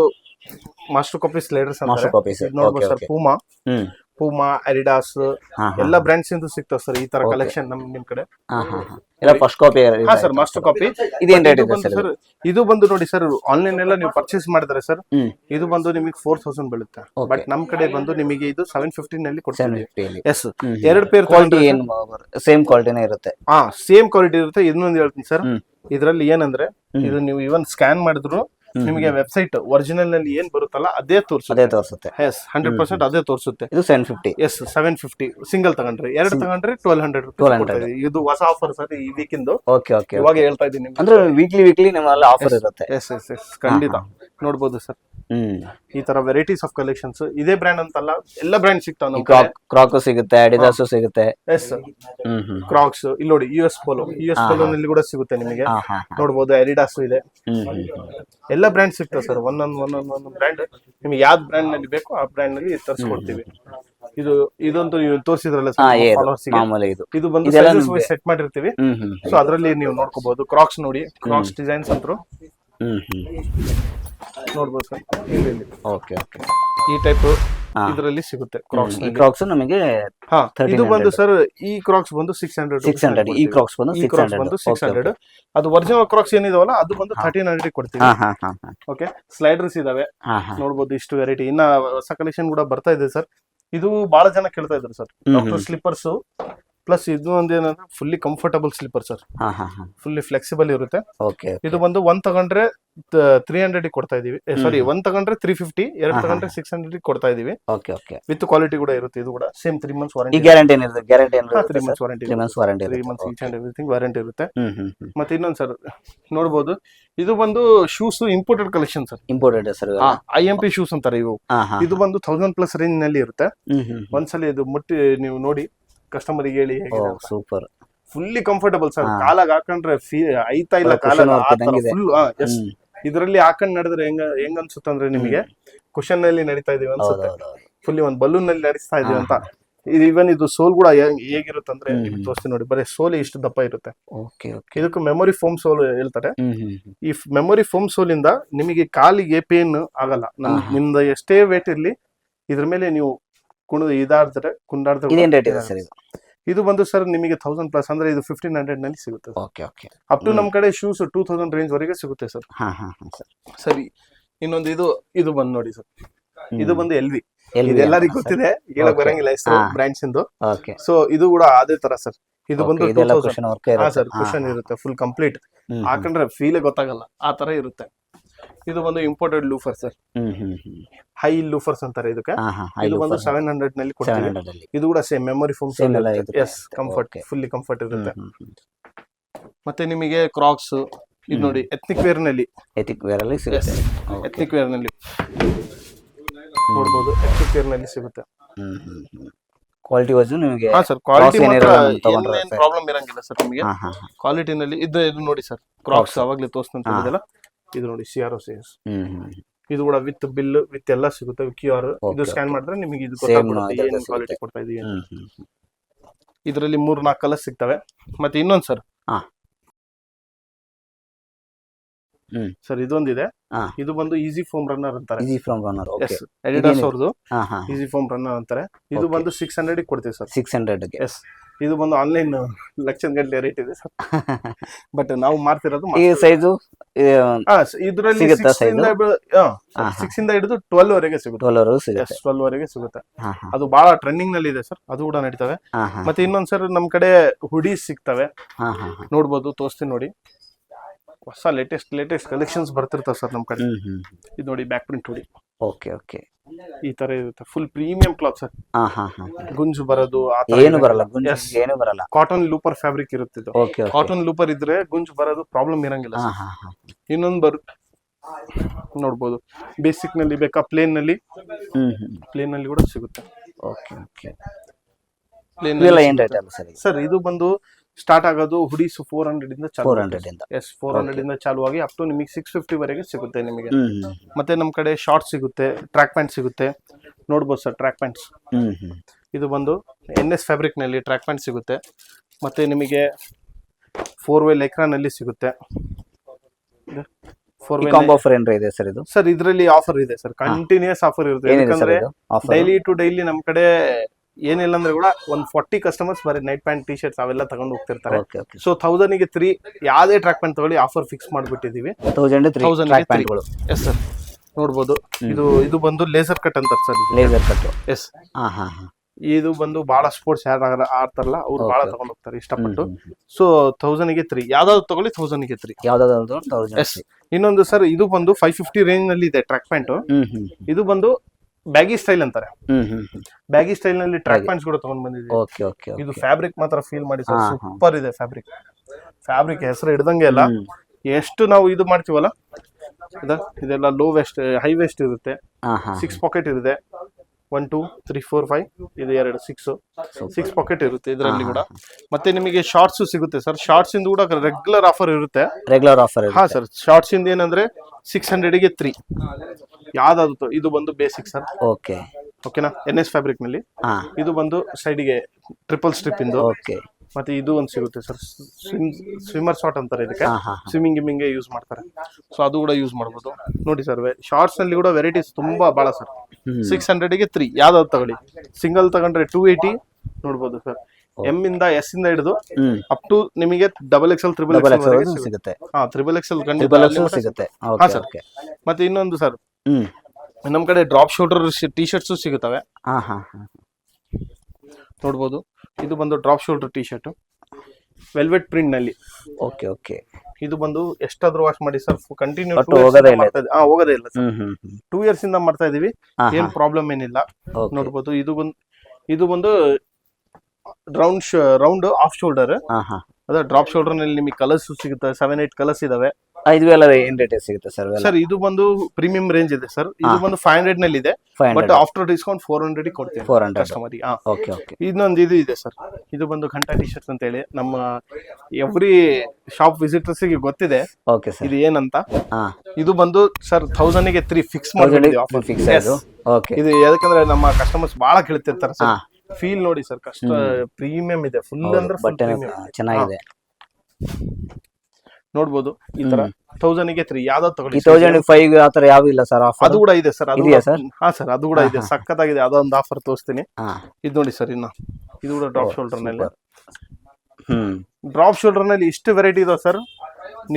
master copy sliders master copies, ನೋಡ್ಬೋದು ಸರ್ ಪೂಮಾ ಪೂಮಾ ಅಡಿಡಾಸ್ ಎಲ್ಲ ಬ್ರ್ಯಾಂಡ್ಸ್ ಇಂದ ಸಿಗ್ತಾವ ಸರ್ ಈ ತರ ಕಲೆಕ್ಷನ್ ನಮ್ ನಿಮ್ ಕಡೆ. ಎಲ್ಲ ಫಸ್ಟ್ ಕಾಪಿ ಹಾ ಸರ್ ಮಾಸ್ಟರ್ ಕಾಪಿ ಇದೇನ್ ರೇಟ್ ಇದೆ ಸರ್ ಇದು? ಬಂದು ನೋಡಿ ಸರ್ ಆನ್ಲೈನ್ ಎಲ್ಲ ನೀವು ಪರ್ಚೇಸ್ ಮಾಡಿದ್ರೆ ಸರ್ ಇದು ಬಂದು ನಿಮಗೆ ಫೋರ್ ತೌಸಂಡ್ ಬೀಳುತ್ತೆ. ಬಟ್ ನಮ್ ಕಡೆ ಬಂದು ನಿಮಗೆ ಇದು ಸೆವೆನ್ ಫಿಫ್ಟೀನ್ನಲ್ಲಿ ಕೊಡ್ತೀವಿ. ಎಸ್ ಎರಡು ಪೇರ್ ಕ್ವಾಲಿಟಿ ಏನು ಸೇಮ್ ಕ್ವಾಲಿಟಿನೇ ಇರುತ್ತೆ. ಹಾ ಸೇಮ್ ಕ್ವಾಲಿಟಿ ಇರುತ್ತೆ. ಇನ್ನೊಂದು ಹೇಳ್ತೀನಿ ಸರ್. ಇದರಲ್ಲಿ ಏನಂದ್ರೆ ಇದು ನೀವು ಇವನ್ ಸ್ಕ್ಯಾನ್ ಮಾಡಿದ್ರು ನಿಮಗೆ ವೆಬ್ಸೈಟ್ ಒರಿಜಿನಲ್ನಲ್ಲಿ ಏನ್ ಬರುತ್ತಲ್ಲ ಅದೇ ತೋರಿಸುತ್ತೆ. ಅದೇ ತೋರಿಸುತ್ತೆ. ಎಸ್ ಹಂಡ್ರೆಡ್ ಪರ್ಸೆಂಟ್ ಅದೇ ತೋರಿಸುತ್ತೆ. ಇದು seven fifty yes seven fifty single ತಗೊಂಡ್ರೆ. ಎರಡು ತಗೊಂಡ್ರೆ ಟ್ವೆಲ್ ಹಂಡ್ರೆಡ್ 1200. ಇದು ಹೊಸ ಆಫರ್ ಸರ್ ಈ ವೀಕಿಂದು ಓಕೆ ಓಕೆ ಇವಾಗ ಹೇಳ್ತಾ ಇದ್ದೀನಿ ಅಂದ್ರೆ ವೀಕ್ಲಿ ವೀಕ್ಲಿ ನಿಮ್ಮಲ್ಲಿ ಆಫರ್ ಇರುತ್ತೆ. ಎಸ್ ಎಸ್ ಎಸ್ ಖಂಡಿತ. ನೋಡ್ಬೋದು ಸರ್ ಈ ತರ ವೆರೈಟೀಸ್ ಆಫ್ ಕಲೆಕ್ಷನ್ಸ್ ಇದೇ ಬ್ರ್ಯಾಂಡ್ ಅಂತಲ್ಲ ಎಲ್ಲ ಬ್ರ್ಯಾಂಡ್ ಸಿಗ್ತಾವ ನಮ್ಗೆ ಕ್ರಾಕ್ ಸಿಗುತ್ತೆ ಅಡಿದಾಸು ಸಿಗುತ್ತೆ. ಎಸ್ ಕ್ರಾಕ್ಸ್ ಇಲ್ಲಿ ನೋಡಿ U S Polo U S Polo ನಲ್ಲಿ ಕೂಡ ಸಿಗುತ್ತೆ ನಿಮಗೆ. ನೋಡಬಹುದು ಅಡಿಡಾಸು ಇದೆ. ಎಲ್ಲ ಬ್ರ್ಯಾಂಡ್ ಸಿಗ್ತಾವ ಸರ್ ಒಂದೊಂದು ಒಂದೊಂದು ಒಂದೊಂದು ಬ್ರ್ಯಾಂಡ್ ನಿಮ್ಗೆ ಯಾವ್ದು ಬ್ರ್ಯಾಂಡ್ನಲ್ಲಿ ಬೇಕೋ ಆ ಬ್ರ್ಯಾಂಡ್ನಲ್ಲಿ ತರಿಸ್ಕೊಡ್ತೀವಿ. ಇದು ಇದೊಂದು ನೀವು ತೋರಿಸಿದ್ರಲ್ಲ ಇದು. ಇದು ಬಂದು ಸೆಟ್ ಮಾಡಿರ್ತೀವಿ. ಸೊ ಅದರಲ್ಲಿ ನೀವು ನೋಡ್ಕೋಬಹುದು ಕ್ರಾಕ್ಸ್ ನೋಡಿ ಕ್ರಾಕ್ಸ್ ಡಿಸೈನ್ಸ್ ಅಂತರು ನೋಡ್ಬೋದು ಸರ್. ಇಲ್ಲಿ ಓಕೆ ಓಕೆ. ಈ ಟೈಪ್. ಇದರಲ್ಲಿ ಸಿಗುತ್ತೆ ಕ್ರಾಕ್ಸ್ ಈ ಕ್ರಾಕ್ಸ್ ನಮಗೆ ಹಾ ಇದು ಬಂದು ಸರ್ ಈ ಕ್ರಾಕ್ಸ್ ಬಂದು ಸಿಕ್ಸ್ ಹಂಡ್ರೆಡ್ ಸಿಕ್ಸ್ ಹಂಡ್ರೆಡ್ ಈ ಕ್ರಾಕ್ಸ್ ಬಂದು ಸಿಕ್ಸ್ ಹಂಡ್ರೆಡ್ ಬಂದು ಸಿಕ್ಸ್ ಹಂಡ್ರೆಡ್ ಅದು ಒರಿಜಿನಲ್ ಕ್ರಾಕ್ಸ್ ಏನಿದಾವಲ್ಲ ಅದು ಬಂದು ಥರ್ಟೀನ್ ಹಂಡ್ರೆಡ್ ಕೊಡ್ತೀವಿ. ಹಾ ಹಾ ಹಾ ಹಾ. ಓಕೆ ಸ್ಲೈಡರ್ಸ್ ಇದಾವೆ. ನೋಡ್ಬೋದು ಇಷ್ಟು ವೆರೈಟಿ ಇನ್ನ ಹೊಸ ಕಲೆಕ್ಷನ್ ಕೂಡ ಬರ್ತಾ ಇದೆ ಸರ್. ಇದು ಬಹಳ ಜನ ಕೇಳ್ತಾ ಇದ್ರು ಸರ್. ಡಾಕ್ಟರ್ ಸ್ಲಿಪ್ಪರ್ಸ್ ಪ್ಲಸ್ ಇದು ಒಂದು ಏನಂದ್ರೆ ಫುಲ್ಲಿ ಕಂಫರ್ಟಬಲ್ ಸ್ಲೀಪರ್ ಸರ್ ಹಾ ಹಾ ಹಾ. ಫುಲ್ಲಿ ಫ್ಲೆಕ್ಸಿಬಲ್ ಇರುತ್ತೆ. ಓಕೆ ಇದು ಬಂದು ಒಂದ್ ತಗೊಂಡ್ರೆ ತ್ರೀ ಹಂಡ್ರೆಡ್ ಕೊಡ್ತಾ ಇದೀವಿ. ಸಾರಿ ಒಂದ್ ತಗೊಂಡ್ರೆ ತ್ರೀ ಫಿಫ್ಟಿ ಎರಡ್ ತಗೊಂಡ್ರೆ ಸಿಕ್ಸ್ ಹಂಡ್ರೆಡ್ ಕೊಡ್ತಾ ಇದೀವಿ. ಓಕೆ ಓಕೆ ವಿತ್ ಕ್ವಾಲಿಟಿ ಕೂಡ ಇರುತ್ತೆ ಇದು ಕೂಡ. Same three months warranty guarantee ಏನಿರುತ್ತೆ guarantee three months warranty three months warranty three months each and everything warranty ಇರುತ್ತೆ. ಮತ್ತೆ ಇನ್ನೊಂದು ಸರ್ ನೋಡ್ಬೋದು. ಇದು ಬಂದು shoes imported collection sir imported sir I M P shoes ಅಂತಾರೆ ಇವು. ಇದು ಬಂದು ತೌಸಂಡ್ ಪ್ಲಸ್ ರೇಂಜ್ನಲ್ಲಿ ಇರುತ್ತೆ. ಒಂದ್ಸಲಿ ಇದು ಮುಟ್ಟಿ ನೀವು ನೋಡಿ. ಕಸ್ಟಮರ್ಗೆ ಹೇಳಿ ಸೂಪರ್ ಫುಲ್ಲಿ ಕಂಫರ್ಟಬಲ್ ಸರ್ ಕಾಲಾಗ್ ಹಾಕೊಂಡ್ರೆ ಫೀ ಐತಾ ಇಲ್ಲ ಕಾಲ ಕಾಲಾಗ ಫುಲ್ ಇದರಲ್ಲಿ ಹಾಕೊಂಡ್ ನಡೆದ್ರೆ ಹೆಂಗ ಹೆಂಗ ಅನ್ಸುತ್ತೆ ಅಂದ್ರೆ ನಿಮಗೆ ಕುಶನ್ನಲ್ಲಿ ನಡೀತಾ ಇದೀವಿ ಅನ್ಸುತ್ತೆ. ಫುಲ್ಲಿ ಒಂದ್ ಬಲೂನ್ನಲ್ಲಿ ನಡೆಸ್ತಾ ಇದೀವಿ ಅಂತ. ಇದು ಇವನ್ ಇದು ಸೋಲ್ ಕೂಡ ಹೇಗಿರುತ್ತೆ ಅಂದ್ರೆ. ನಿಮ್ಗೆ ತೋರಿಸ್ತೀನಿ ನೋಡಿ. ಬರೀ ಸೋಲ್ ಇಷ್ಟು ದಪ್ಪ ಇರುತ್ತೆ. Okay okay. ಇದಕ್ಕೆ ಮೆಮೊರಿ ಫೋಮ್ ಸೋಲ್ ಹೇಳ್ತಾರೆ. ಈ ಮೆಮೊರಿ ಫೋಮ್ ಸೋಲ್ ಇಂದ ನಿಮಗೆ ಕಾಲಿಗೆ ಪೇನ್ ಆಗಲ್ಲ. ನಮ್ ನಿಮ್ದು ಎಷ್ಟೇ ವೇಟ್ ಇರ್ಲಿ ಇದ್ರ ಮೇಲೆ ನೀವು ಕುಣಿದು ಇದಾದ್ರೆ ಕುಂದಾಡಿದ್ರೆ ಇದೇನ್ ರೇಟ್ ಇದೆ ಸರ್ ಇದು? ಇದು ಬಂದು ಸರ್ ನಿಮಗೆ ತೌಸಂಡ್ ಪ್ಲಸ್ ಅಂದ್ರೆ ಇದು ಫಿಫ್ಟೀನ್ ಹಂಡ್ರೆಡ್ನಲ್ಲಿ ಸಿಗುತ್ತೆ. ಓಕೆ ಓಕೆ ಅಪ್ ಟು ನಮ್ ಕಡೆ ಶೂಸ್ ಟೂ ತೌಸಂಡ್ ರೇಂಜ್ ವರೆಗೆ ಸಿಗುತ್ತೆ ಸರ್. ಹಾ ಹಾ ಹಾ ಸರ್. ಸರಿ ಇನ್ನೊಂದು ಇದು ಇದು ಬಂದು ನೋಡಿ ಸರ್. ಇದು ಬಂದು ಎಲ್ ವಿ ಎಲ್ಲಿ ಇದು ಎಲ್ಲರಿಗೂ ಗೊತ್ತಿದೆ ಹೇಳಕ್ ಬರಂಗಿಲ್ಲ ಹೆಸರು ಇಂದು. ಸೊ ಇದು ಕೂಡ ಅದೇ ತರ ಸರ್. ಇದು ಬಂದು Okay, ಇದೆಲ್ಲ 2000. ಕುಶನ್ ಹಾ ಇರುತ್ತೆ. ಸರ್ ಕ್ವಶನ್ ಇರುತ್ತೆ ಫುಲ್ ಕಂಪ್ಲೀಟ್ ಹಾಕೊಂಡ್ರೆ ಫೀಲೇ ಗೊತ್ತಾಗಲ್ಲ ಆ ತರ ಇರುತ್ತೆ. ಇದು ಬಂದು imported loafer sir. High loafers ಅಂತಾರೆ ಇದಕ್ಕೆ. ಇದು ಬಂದು ಸೆವೆನ್ ಹಂಡ್ರೆಡ್ನಲ್ಲಿ ಕೊಡ್ತೀವಿ. ಇದು ಕೂಡ same memory foam yes comfort. Fully comfort ಇರುತ್ತೆ. ಮತ್ತೆ ನಿಮಗೆ ಕ್ರಾಕ್ಸ್ ಇದು ನೋಡಿ ಎತ್ನಿಕ್ ವೇರ್ನಲ್ಲಿ. ಎಥಿಕ್ ವೇರ್ ಅಲ್ಲಿ ಸಿಗುತ್ತೆ. ಎತ್ನಿಕ್ ವೇರ್ನಲ್ಲಿ. ನೋಡಬಹುದು ಎತ್ನಿಕ್ ವೇರ್ನಲ್ಲಿ ಸಿಗುತ್ತೆ. ಕ್ವಾಲಿಟಿ ವೈಸ್ ನಿಮಗೆ ಹಾ ಸರ್ ಕ್ವಾಲಿಟಿ ಮಾತ್ರ ಪ್ರಾಬ್ಲಮ್ ಇರಂಗಿಲ್ಲ ಸರ್ ನಿಮಗೆ. ಕ್ವಾಲಿಟಿನಲ್ಲಿ ಇದು ಇದು ನೋಡಿ ಸರ್. ಕ್ರಾಕ್ಸ್ ಅವಾಗ್ಲೇ ತೋರಿಸ್ತಂತಿದ್ದಲ್ಲ ಇದು ನೋಡಿ ಸಿ ಆರ್ ಸಿ ಎಸ್ ಇದು ಕೂಡ ವಿತ್ ಬಿಲ್ ವಿತ್ ಎಲ್ಲ ಸಿಗುತ್ತೆ ಕ್ಯೂ ಆರ್ ಇದು ಸ್ಕ್ಯಾನ್ ಮಾಡಿದ್ರೆ ನಿಮಗೆ ಇದು ಗೊತ್ತಾಗ್ಬಿಡುತ್ತೆ ಇದ್ರದ್ದು ಕ್ವಾಲಿಟಿ ಕೊಡ್ತಾ ಇದೀವಿ. ಇದರಲ್ಲಿ ಮೂರ್ ನಾಲ್ಕು ಕಲರ್ ಸಿಗ್ತವೆ. ಮತ್ತೆ ಇನ್ನೊಂದ್ ಸರ್ ಹ್ಮ್. ಸರ್ ಇದೊಂದಿದೆ. ಇದು ಬಂದು ಈಸಿ ಫೋಮ್ ರನ್ನರ್ ಅಂತಾರೆ. Easy foam runner yes Adidas? ಅವ್ರದ್ದು ಈಸಿ ಫೋಮ್ ರನ್ನರ್ ಅಂತಾರೆ. ಇದು ಬಂದು ಸಿಕ್ಸ್ ಹಂಡ್ರೆಡ್ ಕೊಡ್ತೀವಿ ಸರ್ ಸಿಕ್ಸ್ ಹಂಡ್ರೆಡ್ ಎಸ್ ಇದು ಬಂದು ಆನ್ಲೈನ್ ಲಕ್ಷದ ಗಟ್ಟಲೆ ರೇಟ್ ಇದೆ ಸರ್. <laughs> ಬಟ್ ನಾವು ಮಾರ್ತಿರೋದು ಈ ಸೈಜು ಇದರಲ್ಲಿ ಸಿಕ್ಸ್ ಇಂದ ಹಿಡಿದು ಟ್ವೆಲ್ ವರೆಗೆ ಸಿಗುತ್ತೆ. ಟ್ವೆಲ್ ವರೆಗೆ ಸಿಗುತ್ತೆ. ಅದು ಬಹಳ ಟ್ರೆಂಡಿಂಗ್ನಲ್ಲಿ ಇದೆ ಸರ್. ಅದು ಕೂಡ ನಡೀತವೆ. ಮತ್ತೆ ಇನ್ನೊಂದ್ ಸರ್ ನಮ್ ಕಡೆ ಹುಡಿ ಸಿಗ್ತವೆ. ನೋಡ್ಬೋದು ತೋರಿಸ್ತೀನಿ ನೋಡಿ. ಹೊಸ ಲೇಟೆಸ್ಟ್ ಲೇಟೆಸ್ಟ್ ಕಲೆಕ್ಷನ್ಸ್ ಬರ್ತಿರ್ತಾವೆ ಸರ್ ನಮ್ ಕಡೆ. ಇದು ನೋಡಿ back print hoodie okay okay. ಈ ತರ ಇರುತ್ತೆ. ಫುಲ್ ಪ್ರೀಮಿಯಂ ಕ್ಲಾತ್ ಸರ್ ಹಾ ಹಾ ಹಾ. ಗುಂಜು ಬರೋದು ಆ ಏನು ಬರಲ್ಲ ಗುಂಜು Yes. ಏನು ಬರಲ್ಲ. ಕಾಟನ್ ಲೂಪರ್ ಫ್ಯಾಬ್ರಿಕ್ ಇರುತ್ತೆ ಇದು. Okay okay. ಕಾಟನ್ ಲೂಪರ್ ಇದ್ರೆ ಗುಂಜು ಬರೋದು ಪ್ರಾಬ್ಲಮ್ ಇರಂಗಿಲ್ಲ ಹಾ sir. ಹಾ ಹಾ ಇನ್ನೊಂದು ಬರು ನೋಡ್ಬೋದು. ಬೇಸಿಕ್ನಲ್ಲಿ ಬೇಕಾ ಪ್ಲೇನ್ನಲ್ಲಿ? ಹ್ಮ್ ಹ್ಮ್. ಪ್ಲೇನ್ನಲ್ಲಿ ಕೂಡ ಸಿಗುತ್ತೆ. Okay okay. ಪ್ಲೇನ್ ಇವೆಲ್ಲ ಏನ್ ರೇಟ್ ಅಲ್ಲ ಸರ್ ಸರ್ ಇದು ಬಂದು ಸ್ಟಾರ್ಟ್ ಆಗೋದು ಹುಡೀಸ್ ಫೋರ್ ಹಂಡ್ರೆಡ್ ಇಂದ ಫೋರ್ ಹಂಡ್ರೆಡ್ ಇಂದ. ಎಸ್ ಫೋರ್ ಹಂಡ್ರೆಡ್ ಇಂದ ಚಾಲು ಆಗಿ ಅಪ್ ಟು ನಿಮಗೆ ಸಿಕ್ಸ್ ಫಿಫ್ಟಿ ವರೆಗೆ ಸಿಗುತ್ತೆ ನಿಮಗೆ. ಮತ್ತೆ ನಮ್ಮ ಕಡೆ ಶಾರ್ಟ್ ಸಿಗುತ್ತೆ ಟ್ರ್ಯಾಕ್ ಪ್ಯಾಂಟ್ ಸಿಗುತ್ತೆ. ನೋಡ್ಬೋದು ಸರ್ ಟ್ರ್ಯಾಕ್ ಪ್ಯಾಂಟ್ಸ್ ಇದು ಬಂದು ಎನ್ ಎಸ್ ಫ್ಯಾಬ್ರಿಕ್ನಲ್ಲಿ ಟ್ರ್ಯಾಕ್ ಪ್ಯಾಂಟ್ ಸಿಗುತ್ತೆ. ಮತ್ತೆ ನಿಮಗೆ ಫೋರ್ ವೇ ಲೆಕ್ರಾನಲ್ಲಿ ಸಿಗುತ್ತೆ. ಫೋರ್ ಆಫರ್ ಏನ್ರ ಇದೆ ಸರ್ ಇದು? ಸರ್ ಇದರಲ್ಲಿ ಆಫರ್ ಇದೆ ಸರ್ ಕಂಟಿನ್ಯೂಸ್ ಆಫರ್ ಇರುತ್ತೆ. ಯಾಕಂದ್ರೆ ಡೈಲಿ ಟು ಡೈಲಿ ನಮ್ಮ ಕಡೆ ಏನಿಲ್ಲ ಅಂದ್ರೆ ಕೂಡ ಒಂದ್ ಫಾರ್ಟಿ ಕಸ್ಟಮರ್ಸ್ ಬರೀ ನೈಟ್ ಪ್ಯಾಂಟ್ ಟಿ ಶರ್ಟ್ಸ್ ಅವೆಲ್ಲ ತಗೊಂಡು ಹೋಗ್ತಿರ್ತಾರೆ. ಸೊ ತೌಸಂಡ್ಗೆ ತ್ರೀ ಯಾವ್ದೇ ಟ್ರ್ಯಾಕ್ ಪ್ಯಾಂಟ್ ತಗೊಳ್ಳಿ ಆಫರ್ ಫಿಕ್ಸ್ ಮಾಡ್ಬಿಟ್ಟಿದೀವಿ. ಎಸ್ ಸರ್ ನೋಡ್ಬೋದು. ಇದು ಇದು ಬಂದು ಲೇಸರ್ ಕಟ್ ಅಂತಾರೆ ಸರ್ ಲೇಸರ್ ಕಟ್ ಎಸ್ ಇದು ಬಂದು ಬಹಳ ಸ್ಪೋರ್ಟ್ಸ್ ಯಾರು ಆಡ್ತಾರಲ್ಲ ಅವ್ರು ಬಹಳ ತಗೊಂಡು ಹೋಗ್ತಾರೆ ಇಷ್ಟಪಟ್ಟು. ಸೊ ತೌಸಂಡ್ಗೆ ತ್ರೀ ಯಾವ್ದಾದ್ರು ತಗೊಳ್ಳಿ ತೌಸಂಡ್ಗೆ ತ್ರೀ ಯಾವ್ದಾದ್ರು ಎಸ್ ಇನ್ನೊಂದು ಸರ್ ಇದು ಬಂದು ಫೈವ್ ಫಿಫ್ಟಿ ರೇಂಜ್ನಲ್ಲಿ ಇದೆ ಟ್ರ್ಯಾಕ್ ಪ್ಯಾಂಟ್ ಇದು ಬಂದು ಬ್ಯಾಗಿ ಸ್ಟೈಲ್ ಅಂತಾರೆ. ಬ್ಯಾಗಿ ಸ್ಟೈಲ್ನಲ್ಲಿ ಟ್ರ್ಯಾಕ್. ಪ್ಯಾಂಟ್ಸ್ ಕೂಡ ತಗೊಂಡ್ ಬಂದಿದ್ದೀವಿ ಇದು ಫ್ಯಾಬ್ರಿಕ್ ಮಾತ್ರ ಫೀಲ್ ಮಾಡಿ ಸರ್. ಸೂಪರ್ ಇದೆ ಫ್ಯಾಬ್ರಿಕ್ ಫ್ಯಾಬ್ರಿಕ್ ಹೆಸರು ಹಿಡ್ದಂಗೆ ಅಲ್ಲ. ಎಷ್ಟು ನಾವು ಇದು ಮಾಡ್ತೀವಲ್ಲ? ಇದ- ಇದೆಲ್ಲ ಲೋ ವೆಸ್ಟ್ ಹೈ ವೆಸ್ಟ್ ಇರುತ್ತೆ ಸಿಕ್ಸ್ ಪಾಕೆಟ್ ಇರುತ್ತೆ. One two three four five ಇದು ಎರಡು ಸಿಕ್ಸ್ ಸಿಕ್ಸ್ ಪಾಕೆಟ್ ಇರುತ್ತೆ ಇದರಲ್ಲಿ ಕೂಡ. ಮತ್ತೆ ನಿಮಗೆ ಶಾರ್ಟ್ಸ್ ಸಿಗುತ್ತೆ ಸರ್ ಶಾರ್ಟ್ಸ್ ಇಂದ ಕೂಡ ರೆಗ್ಯುಲರ್ ಆಫರ್ ಇರುತ್ತೆ. ರೆಗ್ಯುಲರ್ ಆಫರ್ ಹಾ ಸರ್ ಶಾರ್ಟ್ಸ್ ಇಂದ ಏನಂದ್ರೆ ಸಿಕ್ಸ್ಗೆ ತ್ರೀ ಯಾವ್ದಾದ್ರು ಇದು ಬಂದು ಬೇಸಿಕ್ ಸರ್ ಓಕೆ ಓಕೆನಾ ಎನ್ ಎಸ್ ಫ್ಯಾಬ್ರಿಕ್ನಲ್ಲಿ. ಇದು ಬಂದು ಸೈಡಿಗೆ ಟ್ರಿಪಲ್ ಸ್ಟ್ರಿಪ್ ಇಂದು. ಓಕೆ ಮತ್ತೆ ಇದು ಒಂದು ಸಿಗುತ್ತೆ ಸರ್ ಸ್ವಿಮ್ ಸ್ವಿಮ್ಮರ್ ಶಾರ್ಟ್ ಅಂತಾರೆ ಇದಕ್ಕೆ. ಹಾ ಹಾ ಹಾ. ಸ್ವಿಮ್ಮಿಂಗ್ ಗಿಮ್ಮಿಂಗ್ ಯೂಸ್ ಮಾಡ್ತಾರೆ. ಸೊ ಅದು ಕೂಡ ಯೂಸ್ ಮಾಡ್ಬೋದು. ನೋಡಿ ಸರ್ ಶಾರ್ಟ್ಸ್ನಲ್ಲಿ ಕೂಡ ವೆರೈಟೀಸ್ ತುಂಬಾ ಬಹಳ ಸರ್. ಸಿಕ್ಸ್ಗೆ ತ್ರೀ ಯಾವ್ದಾದ್ರು ತಗೊಳ್ಳಿ? ಸಿಂಗಲ್ ತಗೊಂಡ್ರೆ ಟೂ ಏಯ್ಟಿ ನೋಡ್ಬೋದು ಸರ್ ಎಂ ಇಂದ ಎಸ್ ಇಂದ ಹಿಡಿದು ಹ್ಮ್. ಅಪ್ ಟು ನಿಮಗೆ double XL triple double XL X ಸಿಗುತ್ತೆ. ಹಾ ತ್ರಿಬಲ್ ಎಕ್ಸ್ ಎಲ್ ಎಕ್ಸ್ ಸಿಗುತ್ತೆ. Okay sir. ಓಕೆ ಮತ್ತೆ ಇನ್ನೊಂದು ಸರ್ ಹ್ಮ್. ನಮ್ ಕಡೆ ಡ್ರಾಪ್ ಶೋಲ್ಡರ್ ಟಿ ಶರ್ಟ್ಸ್ ಸಿಗುತ್ತವೆ. ಹಾ ಹಾ ಹಾ. ನೋಡ್ಬೋದು. ಇದು ಬಂದು drop shoulder T shirt velvet ಪ್ರಿಂಟ್ನಲ್ಲಿ. Okay okay ಇದು ಬಂದು ಎಷ್ಟಾದ್ರೂ ವಾಶ್ ಮಾಡಿ ಸರ್ ಕಂಟಿನ್ಯೂ ಹೋಗೋದೇ ಇಲ್ಲ. ಸರ್ ಟೂ ಇಯರ್ಸ್ ಇಂದ ಮಾಡ್ತಾ ಇದೀವಿ. ಏನ್ ಪ್ರಾಬ್ಲಮ್ ಏನಿಲ್ಲ. ನೋಡ್ಬೋದು. ಇದು ಬಂದು ಇದು ಬಂದು ರೌಂಡ್ ರೌಂಡ್ ಆಫ್ ಶೋಲ್ಡರ್ ಅದ ಡ್ರಾಪ್ ಶೋಲ್ಡರ್ನಲ್ಲಿ ನಿಮಗೆ ಕಲರ್ಸ್ ಸಿಗುತ್ತೆ ಸೆವೆನ್ ಏಟ್ ಕಲರ್ಸ್ ಇದಾವೆ. ಇದು ಎಲ್ಲ ಏನ್ ರೇಟ್ ಸಿಗುತ್ತೆ ಸರ್ ಸರ್ ಇದು ಬಂದು ಪ್ರೀಮಿಯಂ ರೇಂಜ್ ಇದೆ ಸರ್ ಇದು. ಬಂದು ಫೈವ್ ಹಂಡ್ರೆಡ್ನಲ್ಲಿ ಇದೆ but after discount four hundred ಕೊಡ್ತೀವಿ four hundred customer okay okay ಇನ್ನೊಂದು ಇದು ಇದೆ ಸರ್ ಇದು ಬಂದು ಘಂಟಾ ಟಿ ಶರ್ಟ್ಸ್ ಅಂತ ಹೇಳಿ. ನಮ್ಮ ಎವ್ರಿ ಶಾಪ್ ವಿಸಿಟರ್ಸ್ಗೆ ಗೊತ್ತಿದೆ. ಓಕೆ ಸರ್ ಇದು ಏನಂತ? ಇದು ಬಂದು ಸರ್ ಥೌಸಂಡ್ಗೆ ತ್ರೀ ಫಿಕ್ಸ್ ಮಾಡಿ ಫಿಕ್ಸ್ ಓಕೆ ಇದು? ಯಾಕಂದ್ರೆ ನಮ್ಮ ಕಸ್ಟಮರ್ಸ್ ಬಹಳ ಕೇಳ್ತಿರ್ತಾರೆ. ಸರ್ ಫೀಲ್ ನೋಡಿ ಸರ್ ಕಷ್ಟ ಪ್ರೀಮಿಯಂ ಇದೆ. ಫುಲ್ ಅಂದ್ರೆ ಬಟ್ಟೆ ಚೆನ್ನಾಗಿದೆ. ನೋಡ್ಬೋದು. ಈ ತರ ತೌಸಂಡ್ಗೆ ತ್ರೀ ಯಾವ್ದು ಈ ತಗೊಳ್ಳಿ ತೌಸಂಡ್ ಫೈವ್ ಆತರ ಯಾವ ಇಲ್ಲ ಸರ್ ಅದು ಕೂಡ ಇದೆ ಸರ್ ಅದು ಇದೆಯಾ ಕೂಡ- ಹಾ ಸರ್ ಅದು ಕೂಡ ಇದೆ. ಸಕ್ಕತ್ತಾಗಿದೆ ಅದೊಂದು ಆಫರ್ ತೋರಿಸ್ತೀನಿ. ಇದು ನೋಡಿ ಸರ್ ಇನ್ನ. ಇದು ಕೂಡ ಡ್ರಾಪ್ ಶೋಲ್ಡರ್ನಲ್ಲಿ. ಹ್ಮ್. ಡ್ರಾಪ್ ಶೋಲ್ಡರ್ನಲ್ಲಿ ಇಷ್ಟು ವೆರೈಟಿ ಇದಾವೆ ಸರ್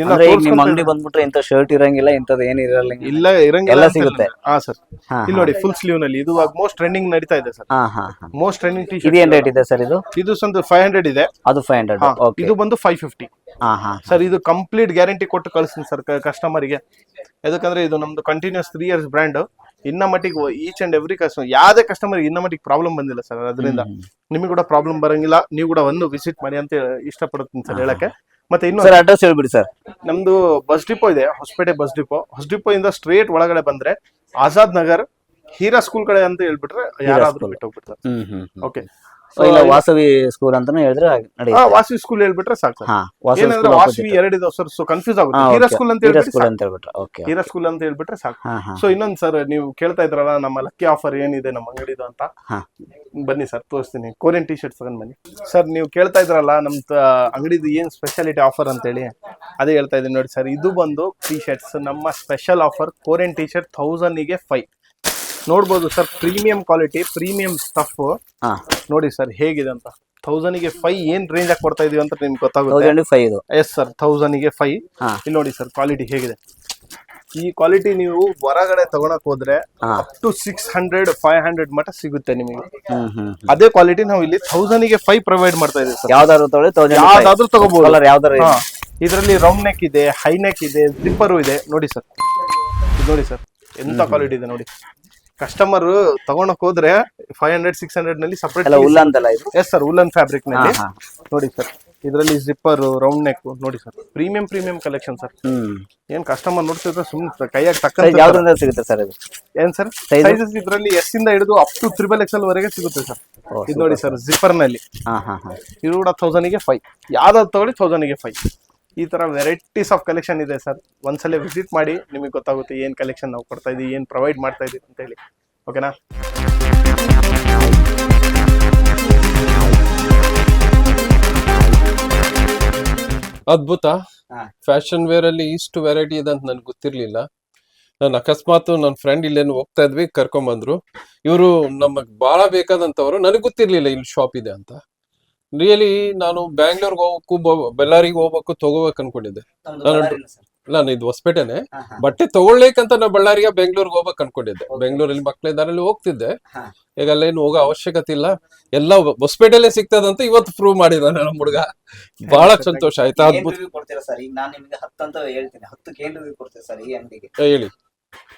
ಅಂದ್ರೆ ಈಗ ನಿಮ್ ಅಂಗಡಿ ಬಂದ್ಬಿಟ್ರೆ ಇಂತ ಶರ್ಟ್ ಇರಂಗಿಲ್ಲ ಇಂತದ ಏನ್ ಇರಲ್ಲ ಇಲ್ಲ ಇರಂಗಿಲ್ಲ ಎಲ್ಲ ಸಿಗುತ್ತೆ. ಹಾ ಸರ್ ಇಲ್ಲಿ ನೋಡಿ ಫುಲ್ ಸ್ಲೀವ್ನಲ್ಲಿ. ಇದು ಮೋಸ್ಟ್ ಟ್ರೆಂಡಿಂಗ್ ನಡೀತಾ ಇದೆ ಸರ್ ಹಾ ಹಾ ಮೋಸ್ಟ್ ಟ್ರೆಂಡಿಂಗ್ ಟಿ ಇದೇನ್ ರೇಟ್ ಇದೆ ಸರ್ ಇದು? ಇದು ಒಂದು ಫೈವ್ ಹಂಡ್ರೆಡ್ ಇದೆ. ಅದು ಫೈವ್ ಹಂಡ್ರೆಡ್ ಇದು ಬಂದು ಫೈವ್ ಫಿಫ್ಟಿ ಸರ್ ಇದು ಕಂಪ್ಲೀಟ್ ಗ್ಯಾರಂಟಿ ಕೊಟ್ಟು ಕಳಿಸ್ತೀನಿ ಸರ್ ಕಸ್ಟಮರ್ಗೆ ಯಾಕಂದ್ರೆ ಇದು ನಮ್ದು ಕಂಟಿನ್ಯೂಸ್ ತ್ರೀ ಇಯರ್ಸ್ ಬ್ರ್ಯಾಂಡ್ ಇನ್ನ ಮಟ್ಟಿಗೆ ಈಚ್ ಅಂಡ್ ಎವ್ರಿ ಕಸ್ಟಮರ್ ಯಾವ್ದೇ ಕಸ್ಟಮರ್ ಇನ್ನ ಮಟ್ಟಿಗೆ ಪ್ರಾಬ್ಲಮ್ ಬಂದಿಲ್ಲ ಸರ್ ಅದರಿಂದ. ನಿಮಗೆ ಕೂಡ ಪ್ರಾಬ್ಲಮ್ ಬರಂಗಿಲ್ಲ. ನೀವು ಕೂಡ ಒಂದು ವಿಸಿಟ್ ಮಾಡಿ ಅಂತ ಇಷ್ಟಪಡುತ್ತೀನಿ ಸರ್ ಹೇಳಕ್ಕೆ. ಮತ್ತೆ ಇನ್ನು ಸರ್ ಅಡ್ರೆಸ್ ಹೇಳ್ಬಿಡಿ ಸರ್. ನಮ್ದು ಬಸ್ ಡಿಪೋ ಇದೆ ಹೊಸಪೇಟೆ ಬಸ್ ಡಿಪೋ. ಹೊಸ ಡಿಪೋ ಇಂದ ಸ್ಟ್ರೇಟ್ ಒಳಗಡೆ ಬಂದ್ರೆ ಆಜಾದ್ ನಗರ್ ಹೀರಾ ಸ್ಕೂಲ್ ಕಡೆ ಅಂತ ಹೇಳ್ಬಿಟ್ರೆ ಯಾರಾದ್ರೂ. ಬಿಟ್ಟು ಹೋಗ್ಬಿಡ್ತಾರೆ. ಓಕೆ ಇಲ್ಲ ವಾಸವಿ ಸ್ಕೂಲ್ ಅಂತಾನು ಹೇಳಿದ್ರೆ ನಡೆಯುತ್ತೆ. ವಾಸವಿ ಸ್ಕೂಲ್ ಹೇಳ್ಬಿಟ್ರೆ ಸಾಕು ಹಾ ವಾಸವಿ ಏನಂದ್ರೆ ವಾಸವಿ ಎರಡಿದೆ ಸರ್ ಸೊ ಕನ್ಫ್ಯೂಸ್ ಆಗುತ್ತೆ. ಹೀರಾ ಸ್ಕೂಲ್ ಅಂತ ಹೀರಾ ಹೇಳ್ಬಿಟ್ರೆ ಸ್ಕೂಲ್ ಅಂತ ಹೇಳ್ಬಿಟ್ರೆ ಓಕೆ ಹೀರಾ ಸ್ಕೂಲ್ ಅಂತ ಹೇಳ್ಬಿಟ್ರೆ ಸಾಕು. ಸೊ ಇನ್ನೊಂದ್ ಸರ್ ನೀವು ಕೇಳ್ತಾ ಇದ್ರಲ್ಲ ನಮ್ಮ ಲಕ್ಕಿ ಆಫರ್ ಏನಿದೆ ನಮ್ಮ ಅಂಗಡಿದು ಅಂತ. ಬನ್ನಿ ಸರ್ ತೋರಿಸ್ತೀನಿ. ಕೋರಿಯನ್ ಟಿ ಶರ್ಟ್ ತಗೊಂಡ್ ಬನ್ನಿ. ಸರ್ ನೀವು ಕೇಳ್ತಾ ಇದ್ರಲ್ಲ ನಮ್ ಅಂಗಡಿದು ಏನ್ ಸ್ಪೆಷಾಲಿಟಿ ಆಫರ್ ಅಂತೇಳಿ ಅದೇ ಹೇಳ್ತಾ ಇದ್ದೀನಿ ನೋಡಿ ಸರ್ ಇದು ಬಂದು ಟಿ ಶರ್ಟ್ಸ್ ನಮ್ಮ special offer Korean T shirt ತೌಸಂಡಿಗೆ five ನೋಡ್ಬೋದು sir premium quality premium stuff ಹಾ. ನೋಡಿ ಸರ್ ಹೇಗಿದೆ ಅಂತ. ತೌಸಂಡಿಗೆ ಫೈವ್ ಏನ್ ರೇಂಜ್ ಆಗಿ ಕೊಡ್ತಾ ಇದೀವಿ ಅಂತ ನಿಮ್ಗೆ ಗೊತ್ತಾಗುತ್ತೆ. ತೌಸಂಡ್ ಫೈವ್ ಇದು. ಎಸ್ ಸರ್ ತೌಸಂಡಿಗೆ ಫೈವ್ ಹಾ. ಇಲ್ಲಿ ನೋಡಿ ಸರ್ ಕ್ವಾಲಿಟಿ ಹೇಗಿದೆ. ಈ ಕ್ವಾಲಿಟಿ ನೀವು ಹೊರಗಡೆ ತಗೊಳಕ್ ಹೋದ್ರೆ ಹಾ. Up to six hundred five hundred ಮಟ್ಟ ಸಿಗುತ್ತೆ ನಿಮಗೆ. ಹ್ಮ್ ಹ್ಮ್ ಅದೇ ಕ್ವಾಲಿಟಿ ನಾವು ಇಲ್ಲಿ ಥೌಸಂಡ್ಗೆ ಫೈವ್ ಪ್ರೊವೈಡ್ ಮಾಡ್ತಾ ಇದೀವಿ ಸರ್ ಯಾವ್ದಾದ್ರು ತಗೊಳ್ಳಿ ತೌಸಂಡ್ ಯಾವ್ದಾದ್ರು ತಗೋಬಹುದು ಕಲರ್ ಯಾವ್ದಾರು ಹಾ. ಇದರಲ್ಲಿ ರೌಂಡ್ ನೆಕ್ ಇದೆ ಹೈ ನೆಕ್ ಇದೆ ಜಿಪ್ಪರು ಇದೆ. ನೋಡಿ ಸರ್ ನೋಡಿ ಸರ್ ಎಂತ ಕ್ವಾಲಿಟಿ ಇದೆ ನೋಡಿ. ಕಸ್ಟಮರ್ ತಗೊಳಕ್ ಹೋದ್ರೆ ಫೈವ್ ಹಂಡ್ರೆಡ್ ಸಿಕ್ಸ್ ಹಂಡ್ರೆಡ್ನಲ್ಲಿ ಸಪರೇಟ್ ಉಲ್ಲನ್ ಉಲ್ಲ ಅಂತಲ್ಲ ಇದು? ಎಸ್ ಸರ್ ಉಲ್ಲನ್ ಫ್ಯಾಬ್ರಿಕ್ನಲ್ಲಿ. ಹಾ ನೋಡಿ ಸರ್ ಇದರಲ್ಲಿ ಜಿಪ್ಪರ್ ರೌಂಡ್ ನೆಕ್ ನೋಡಿ sir premium premium collection sir ಹ್ಮ್. ಏನ್ ಕಸ್ಟಮರ್ ನೋಡ್ತಿದ್ರೆ ಸುಮ್ಮನೆ ಕೈಯಾಗ ಸೈಜ್ ತಕ್ಕಂತ ಯಾವ್ದ್ರಿಂದ ಸಿಗುತ್ತೆ ಸರ್ ಇದು? ಏನ್ ಸರ್ Size? ಸೈಜಸ್ ಇದರಲ್ಲಿ ಎಸ್ ಇಂದ ಹಿಡಿದು ಅಪ್ ಟು ತ್ರಿಬಲ್ ಎಲ್ ವರೆಗೆ ಸಿಗುತ್ತೆ ಸರ್ ಓ, ಇದು ನೋಡಿ ಸರ್ ಜಿಪ್ಪರ್ನಲ್ಲಿ. ಹಾ ಹಾ ಹಾ. ಇದು ಕೂಡ ತೌಸಂಡ್ಗೆ ಫೈವ್ ಯಾವ್ದಾದ್ರು ತಗೊಳ್ಳಿ ತೌಸಂಡ್ಗೆ ಫೈವ್ ಈ ತರ ವೆರೈಟೀಸ್ ಆಫ್ ಕಲೆಕ್ಷನ್ ಇದೆ ಸರ್. ಒಂದ್ಸಲ ವಿಸಿಟ್ ಮಾಡಿ ನಿಮಗೆ ಗೊತ್ತಾಗುತ್ತೆ ಏನ್ ಕಲೆಕ್ಷನ್ ನಾವು ಕೊಡ್ತಾ ಇದೀವಿ ಏನ್ ಪ್ರೊವೈಡ್ ಮಾಡ್ತಾ ಇದೀವಿ ಅಂತ ಹೇಳಿ. ಓಕೆನಾ ಅದ್ಭುತ. ಫ್ಯಾಷನ್ ವೇರ್ ಅಲ್ಲಿ ಇಷ್ಟು ವೆರೈಟಿ ಇದೆ ಅಂತ ನನ್ಗೆ ಗೊತ್ತಿರ್ಲಿಲ್ಲ. ನಾನು ಅಕಸ್ಮಾತ್ ನನ್ನ ಫ್ರೆಂಡ್ ಇಲ್ಲೇನು ಹೋಗ್ತಾ ಇದ್ವಿ ಕರ್ಕೊಂಬಂದ್ರು. ಇವರು ನಮಗ್ ಬಹಳ ಬೇಕಾದಂತವ್ರು. ನನಗೆ ಗೊತ್ತಿರ್ಲಿಲ್ಲ ಇಲ್ಲಿ ಶಾಪ್ ಇದೆ ಅಂತ. ರಿಯಲಿ ನಾನು ಬ್ಯಾಂಗ್ಳೂರ್ಗೆ ಹೋಗ್ಬೇಕು ಬೆಳ್ಳಾರಿಗೆ ಹೋಗ್ಬೇಕು ತಗೋಬೇಕು ಅನ್ಕೊಂಡಿದ್ದೆ. ನಾನು ಇದು ಹೊಸಪೇಟೆನೆ. ಬಟ್ಟೆ ತಗೊಳ್ಬೇಕಂತ ನಾ ಬಳ್ಳಾರಿಗೆ ಬೆಂಗಳೂರಿಗೆ ಹೋಗ್ಬೇಕು ಅನ್ಕೊಂಡಿದ್ದೆ. ಬೆಂಗಳೂರಲ್ಲಿ ಮಕ್ಳಿದಾರಲ್ಲಿ ಹೋಗ್ತಿದ್ದೆ. ಹಾ. ಈಗ ಅಲ್ಲೇನು ಹೋಗೋ ಅವಶ್ಯಕತೆ ಇಲ್ಲ. ಎಲ್ಲ ಹೊಸಪೇಟೆಲ್ಲೇ ಸಿಗ್ತದಂತ ಇವತ್ತು ಪ್ರೂವ್ ಮಾಡಿದ ನಮ್ಮ ಹುಡುಗ. ಬಹಳ ಸಂತೋಷ ಆಯ್ತಾ. ಅದ್ಭುತ. ಕೊಡ್ತೀರಾ ಸರ್ ಈಗ ನಾನು ನಿಮಗೆ ಹತ್ತು ಅಂತ ಹೇಳ್ತೀನಿ. ಹತ್ತಕ್ಕೆ ಏನ್ ರಿವ್ಯೂ ಕೊಡ್ತೀರಾ ಸರ್ ಈ ಅಂಗಡಿಗೆ ಹೇಳಿ.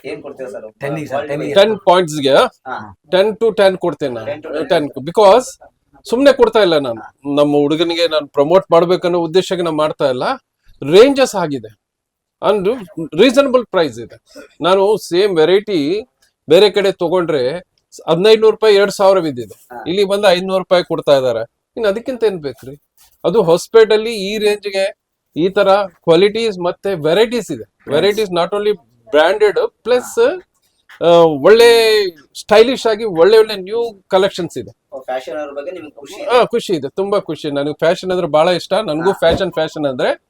ಏನ್ ಕೊಡ್ತೀರಾ ಸರ್ ಟೆನ್ ಪಾಯಿಂಟ್ಸ್ಗೆ ಟೆನ್ ಟು ಟೆನ್ ಕೊಡ್ತೇನೆ ನಾನು. ಟೆನ್ ಬಿಕಾಸ್ ಸುಮ್ನೆ ಕೊಡ್ತಾ ಇಲ್ಲ ನಾನು. ನಮ್ಮ ಹುಡುಗನಿಗೆ ನಾನು ಪ್ರಮೋಟ್ ಮಾಡ್ಬೇಕನ್ನೋ ಉದ್ದೇಶಕ್ಕೆ ನಾನು ಮಾಡ್ತಾ ಇಲ್ಲ. ರೇಂಜಸ್ ಆಗಿದೆ. ಅಂಡ್ ರೀಸನಬಲ್ ಪ್ರೈಸ್ ಇದೆ. ನಾನು ಸೇಮ್ ವೆರೈಟಿ ಬೇರೆ ಕಡೆ ತಗೊಂಡ್ರೆ ಹದಿನೈದು ನೂರು ರೂಪಾಯಿ ಎರಡ್ ಸಾವಿರ ಬಿದ್ದಿದೆ. ಇಲ್ಲಿ ಬಂದು ಐನೂರು ರೂಪಾಯಿ ಕೊಡ್ತಾ ಇದಾರೆ ಇನ್ನು ಅದಕ್ಕಿಂತ ಏನ್ ಬೇಕ್ರಿ? ಅದು ಹೊಸಪೇಟಲ್ಲಿ ಈ ರೇಂಜ್ಗೆ ಈ ತರ ಕ್ವಾಲಿಟೀಸ್ ಮತ್ತೆ ವೆರೈಟೀಸ್ ಇದೆ. Varieties not only branded plus ಒಳ್ಳೆ ಸ್ಟೈಲಿಶ್ ಆಗಿ ಒಳ್ಳೆ ಒಳ್ಳೆ ನ್ಯೂ ಕಲೆಕ್ಷನ್ಸ್ ಇದೆ. ಫ್ಯಾಷನ್ ಅವ್ರ ಬಗ್ಗೆ ನಿಮ್ಗೆ ಖುಷಿ ಆ, ಖುಷಿ ಇದೆ. ತುಂಬಾ ಖುಷಿ. ನನಗೆ ಫ್ಯಾಷನ್ ಅಂದ್ರೆ ಬಹಳ ಇಷ್ಟ. ನನಗೂ ಫ್ಯಾಷನ್ ಫ್ಯಾಷನ್ ಅಂದ್ರೆ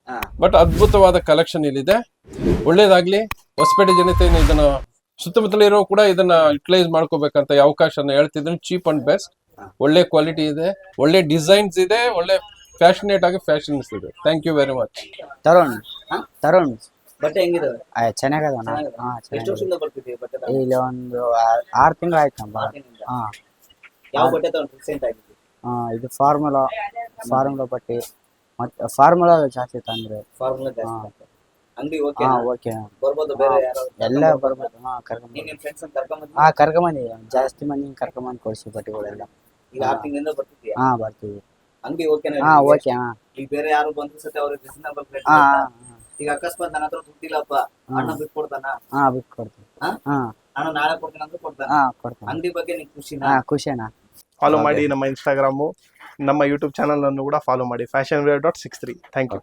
ಬಟ್ ಅದ್ಭುತವಾದ ಕಲೆಕ್ಷನ್ ಇಲ್ಲಿದೆ. ಒಳ್ಳೇದಾಗ್ಲಿ. ಹೊಸಪೇಟೆ ಜನತೆ ಇದನ್ನ ಸುತ್ತಮುತ್ತಲಿರೋ ಕೂಡ ಇದನ್ನ ಯುಟಿಲೈಸ್ ಮಾಡ್ಕೋಬೇಕಂತ ಈ ಅವಕಾಶನ ಹೇಳ್ತಿದ್ರು. ಚೀಪ್ ಅಂಡ್ ಬೆಸ್ಟ್ ಒಳ್ಳೆ ಕ್ವಾಲಿಟಿ ಇದೆ. ಒಳ್ಳೆ ಡಿಸೈನ್ಸ್ ಇದೆ. ಒಳ್ಳೆ ಫ್ಯಾಷನೇಟ್ ಆಗಿ ಫ್ಯಾಷನ್ಸ್ ಇದೆ. Thank you very much Tarun. Tarun. ಬಟ್ಟೆ ಹೆಂಗಿದೆ ಚೆನ್ನಾಗದ. ಹಾ ಎಷ್ಟು ಚೆನ್ನಾಗಿದೆ ವರ್ಷದಿಂದ ಬರ್ತಿದ್ದೀವಿ ಬಟ್ಟೆ ಇಲ್ಲಿ ಒಂದು ಆರ್- ತಿಂಗಳು? ಹಾ. ಯಾವ ಬಟ್ಟೆ ತಗೊಂಡು ರೀಸೆಂಟ್ ಆಗಿದೆ ಹಾ ಇದು ಫಾರ್ಮುಲಾ ಫಾರ್ಮುಲಾ ಬಟ್ಟೆ. ಮತ್ತೆ ಫಾರ್ಮುಲಾ ಜಾಸ್ತಿ ತಂದ್ರೆ. ಫಾರ್ಮುಲಾ ಜಾಸ್ತಿ ಅಂಗಡಿ ಓಕೆ ಓಕೆ ಬರ್ಬೋದು ಬೇರೆ ಎಲ್ಲ ಬರ್ಬೋದು? ಹಾ ಕರ್ಕೊಂಡ್ ನೀನ್ ನಿಮ್ ಫ್ರೆಂಡ್ಸ್ ಅಂತ ಕರ್ಕೊಂಡ್ ಹಾ ಕರ್ಕೊಂಬಂದಿ ಜಾಸ್ತಿ ಮಂದಿ ಕರ್ಕೊಂಬಂದು ಕೊಡ್ಸಿ ಬಟ್ಟೆಗಳೆಲ್ಲ. ಈಗ ಆರು ತಿಂಗಳಿಂದ ಬರ್ತಿದ್ಯಾ? ಹಾ ಬರ್ತೀವಿ. ಅಂಗಡಿ ಓಕೆನಾ ಹಾ ಓಕೆ ಹಾ. ಈಗ ಬೇರೆ ಯಾರು ಬಂದ್ರು ಸತಿ ಅವ್ರಿಗೆ ರೀಸನಬಲ್ ರೇಟ್ ಹಾ ಈಗ ಅಕಸ್ಮಾತ್ ನನ್ನ ಹತ್ರ ದುಡ್ಡಿಲ್ಲಪ್ಪ ಅಣ್ಣ ಬಿಟ್ಟು ಕೊಡ್ತಾನ? ಹಾ ಬಿಟ್ಟು ಕೊಡ್ತೀನಿ. ಹಾ? ಹಾ. ಅಣ್ಣ ನಾಳೆ ಕೊಡ್ತೀನಿ ಅಂದ್ರೆ ಕೊಡ್ತಾನ. ಹಾ ಕೊಡ್ತಾನ. ಅಂಗಡಿ ಬಗ್ಗೆ ನಿಂಗೆ ಖುಷಿನಾ? ಹಾ ಖುಷಿ ಅಣ್ಣ ಫಾಲೋ ಮಾಡಿ ನಮ್ಮ ಇನ್ಸ್ಟಾಗ್ರಾಮು ನಮ್ಮ ಯೂಟ್ಯೂಬ್ ಚಾನಲ್ ಅನ್ನು ಕೂಡ ಫಾಲೋ ಮಾಡಿ. Fashion wear dot six three thank you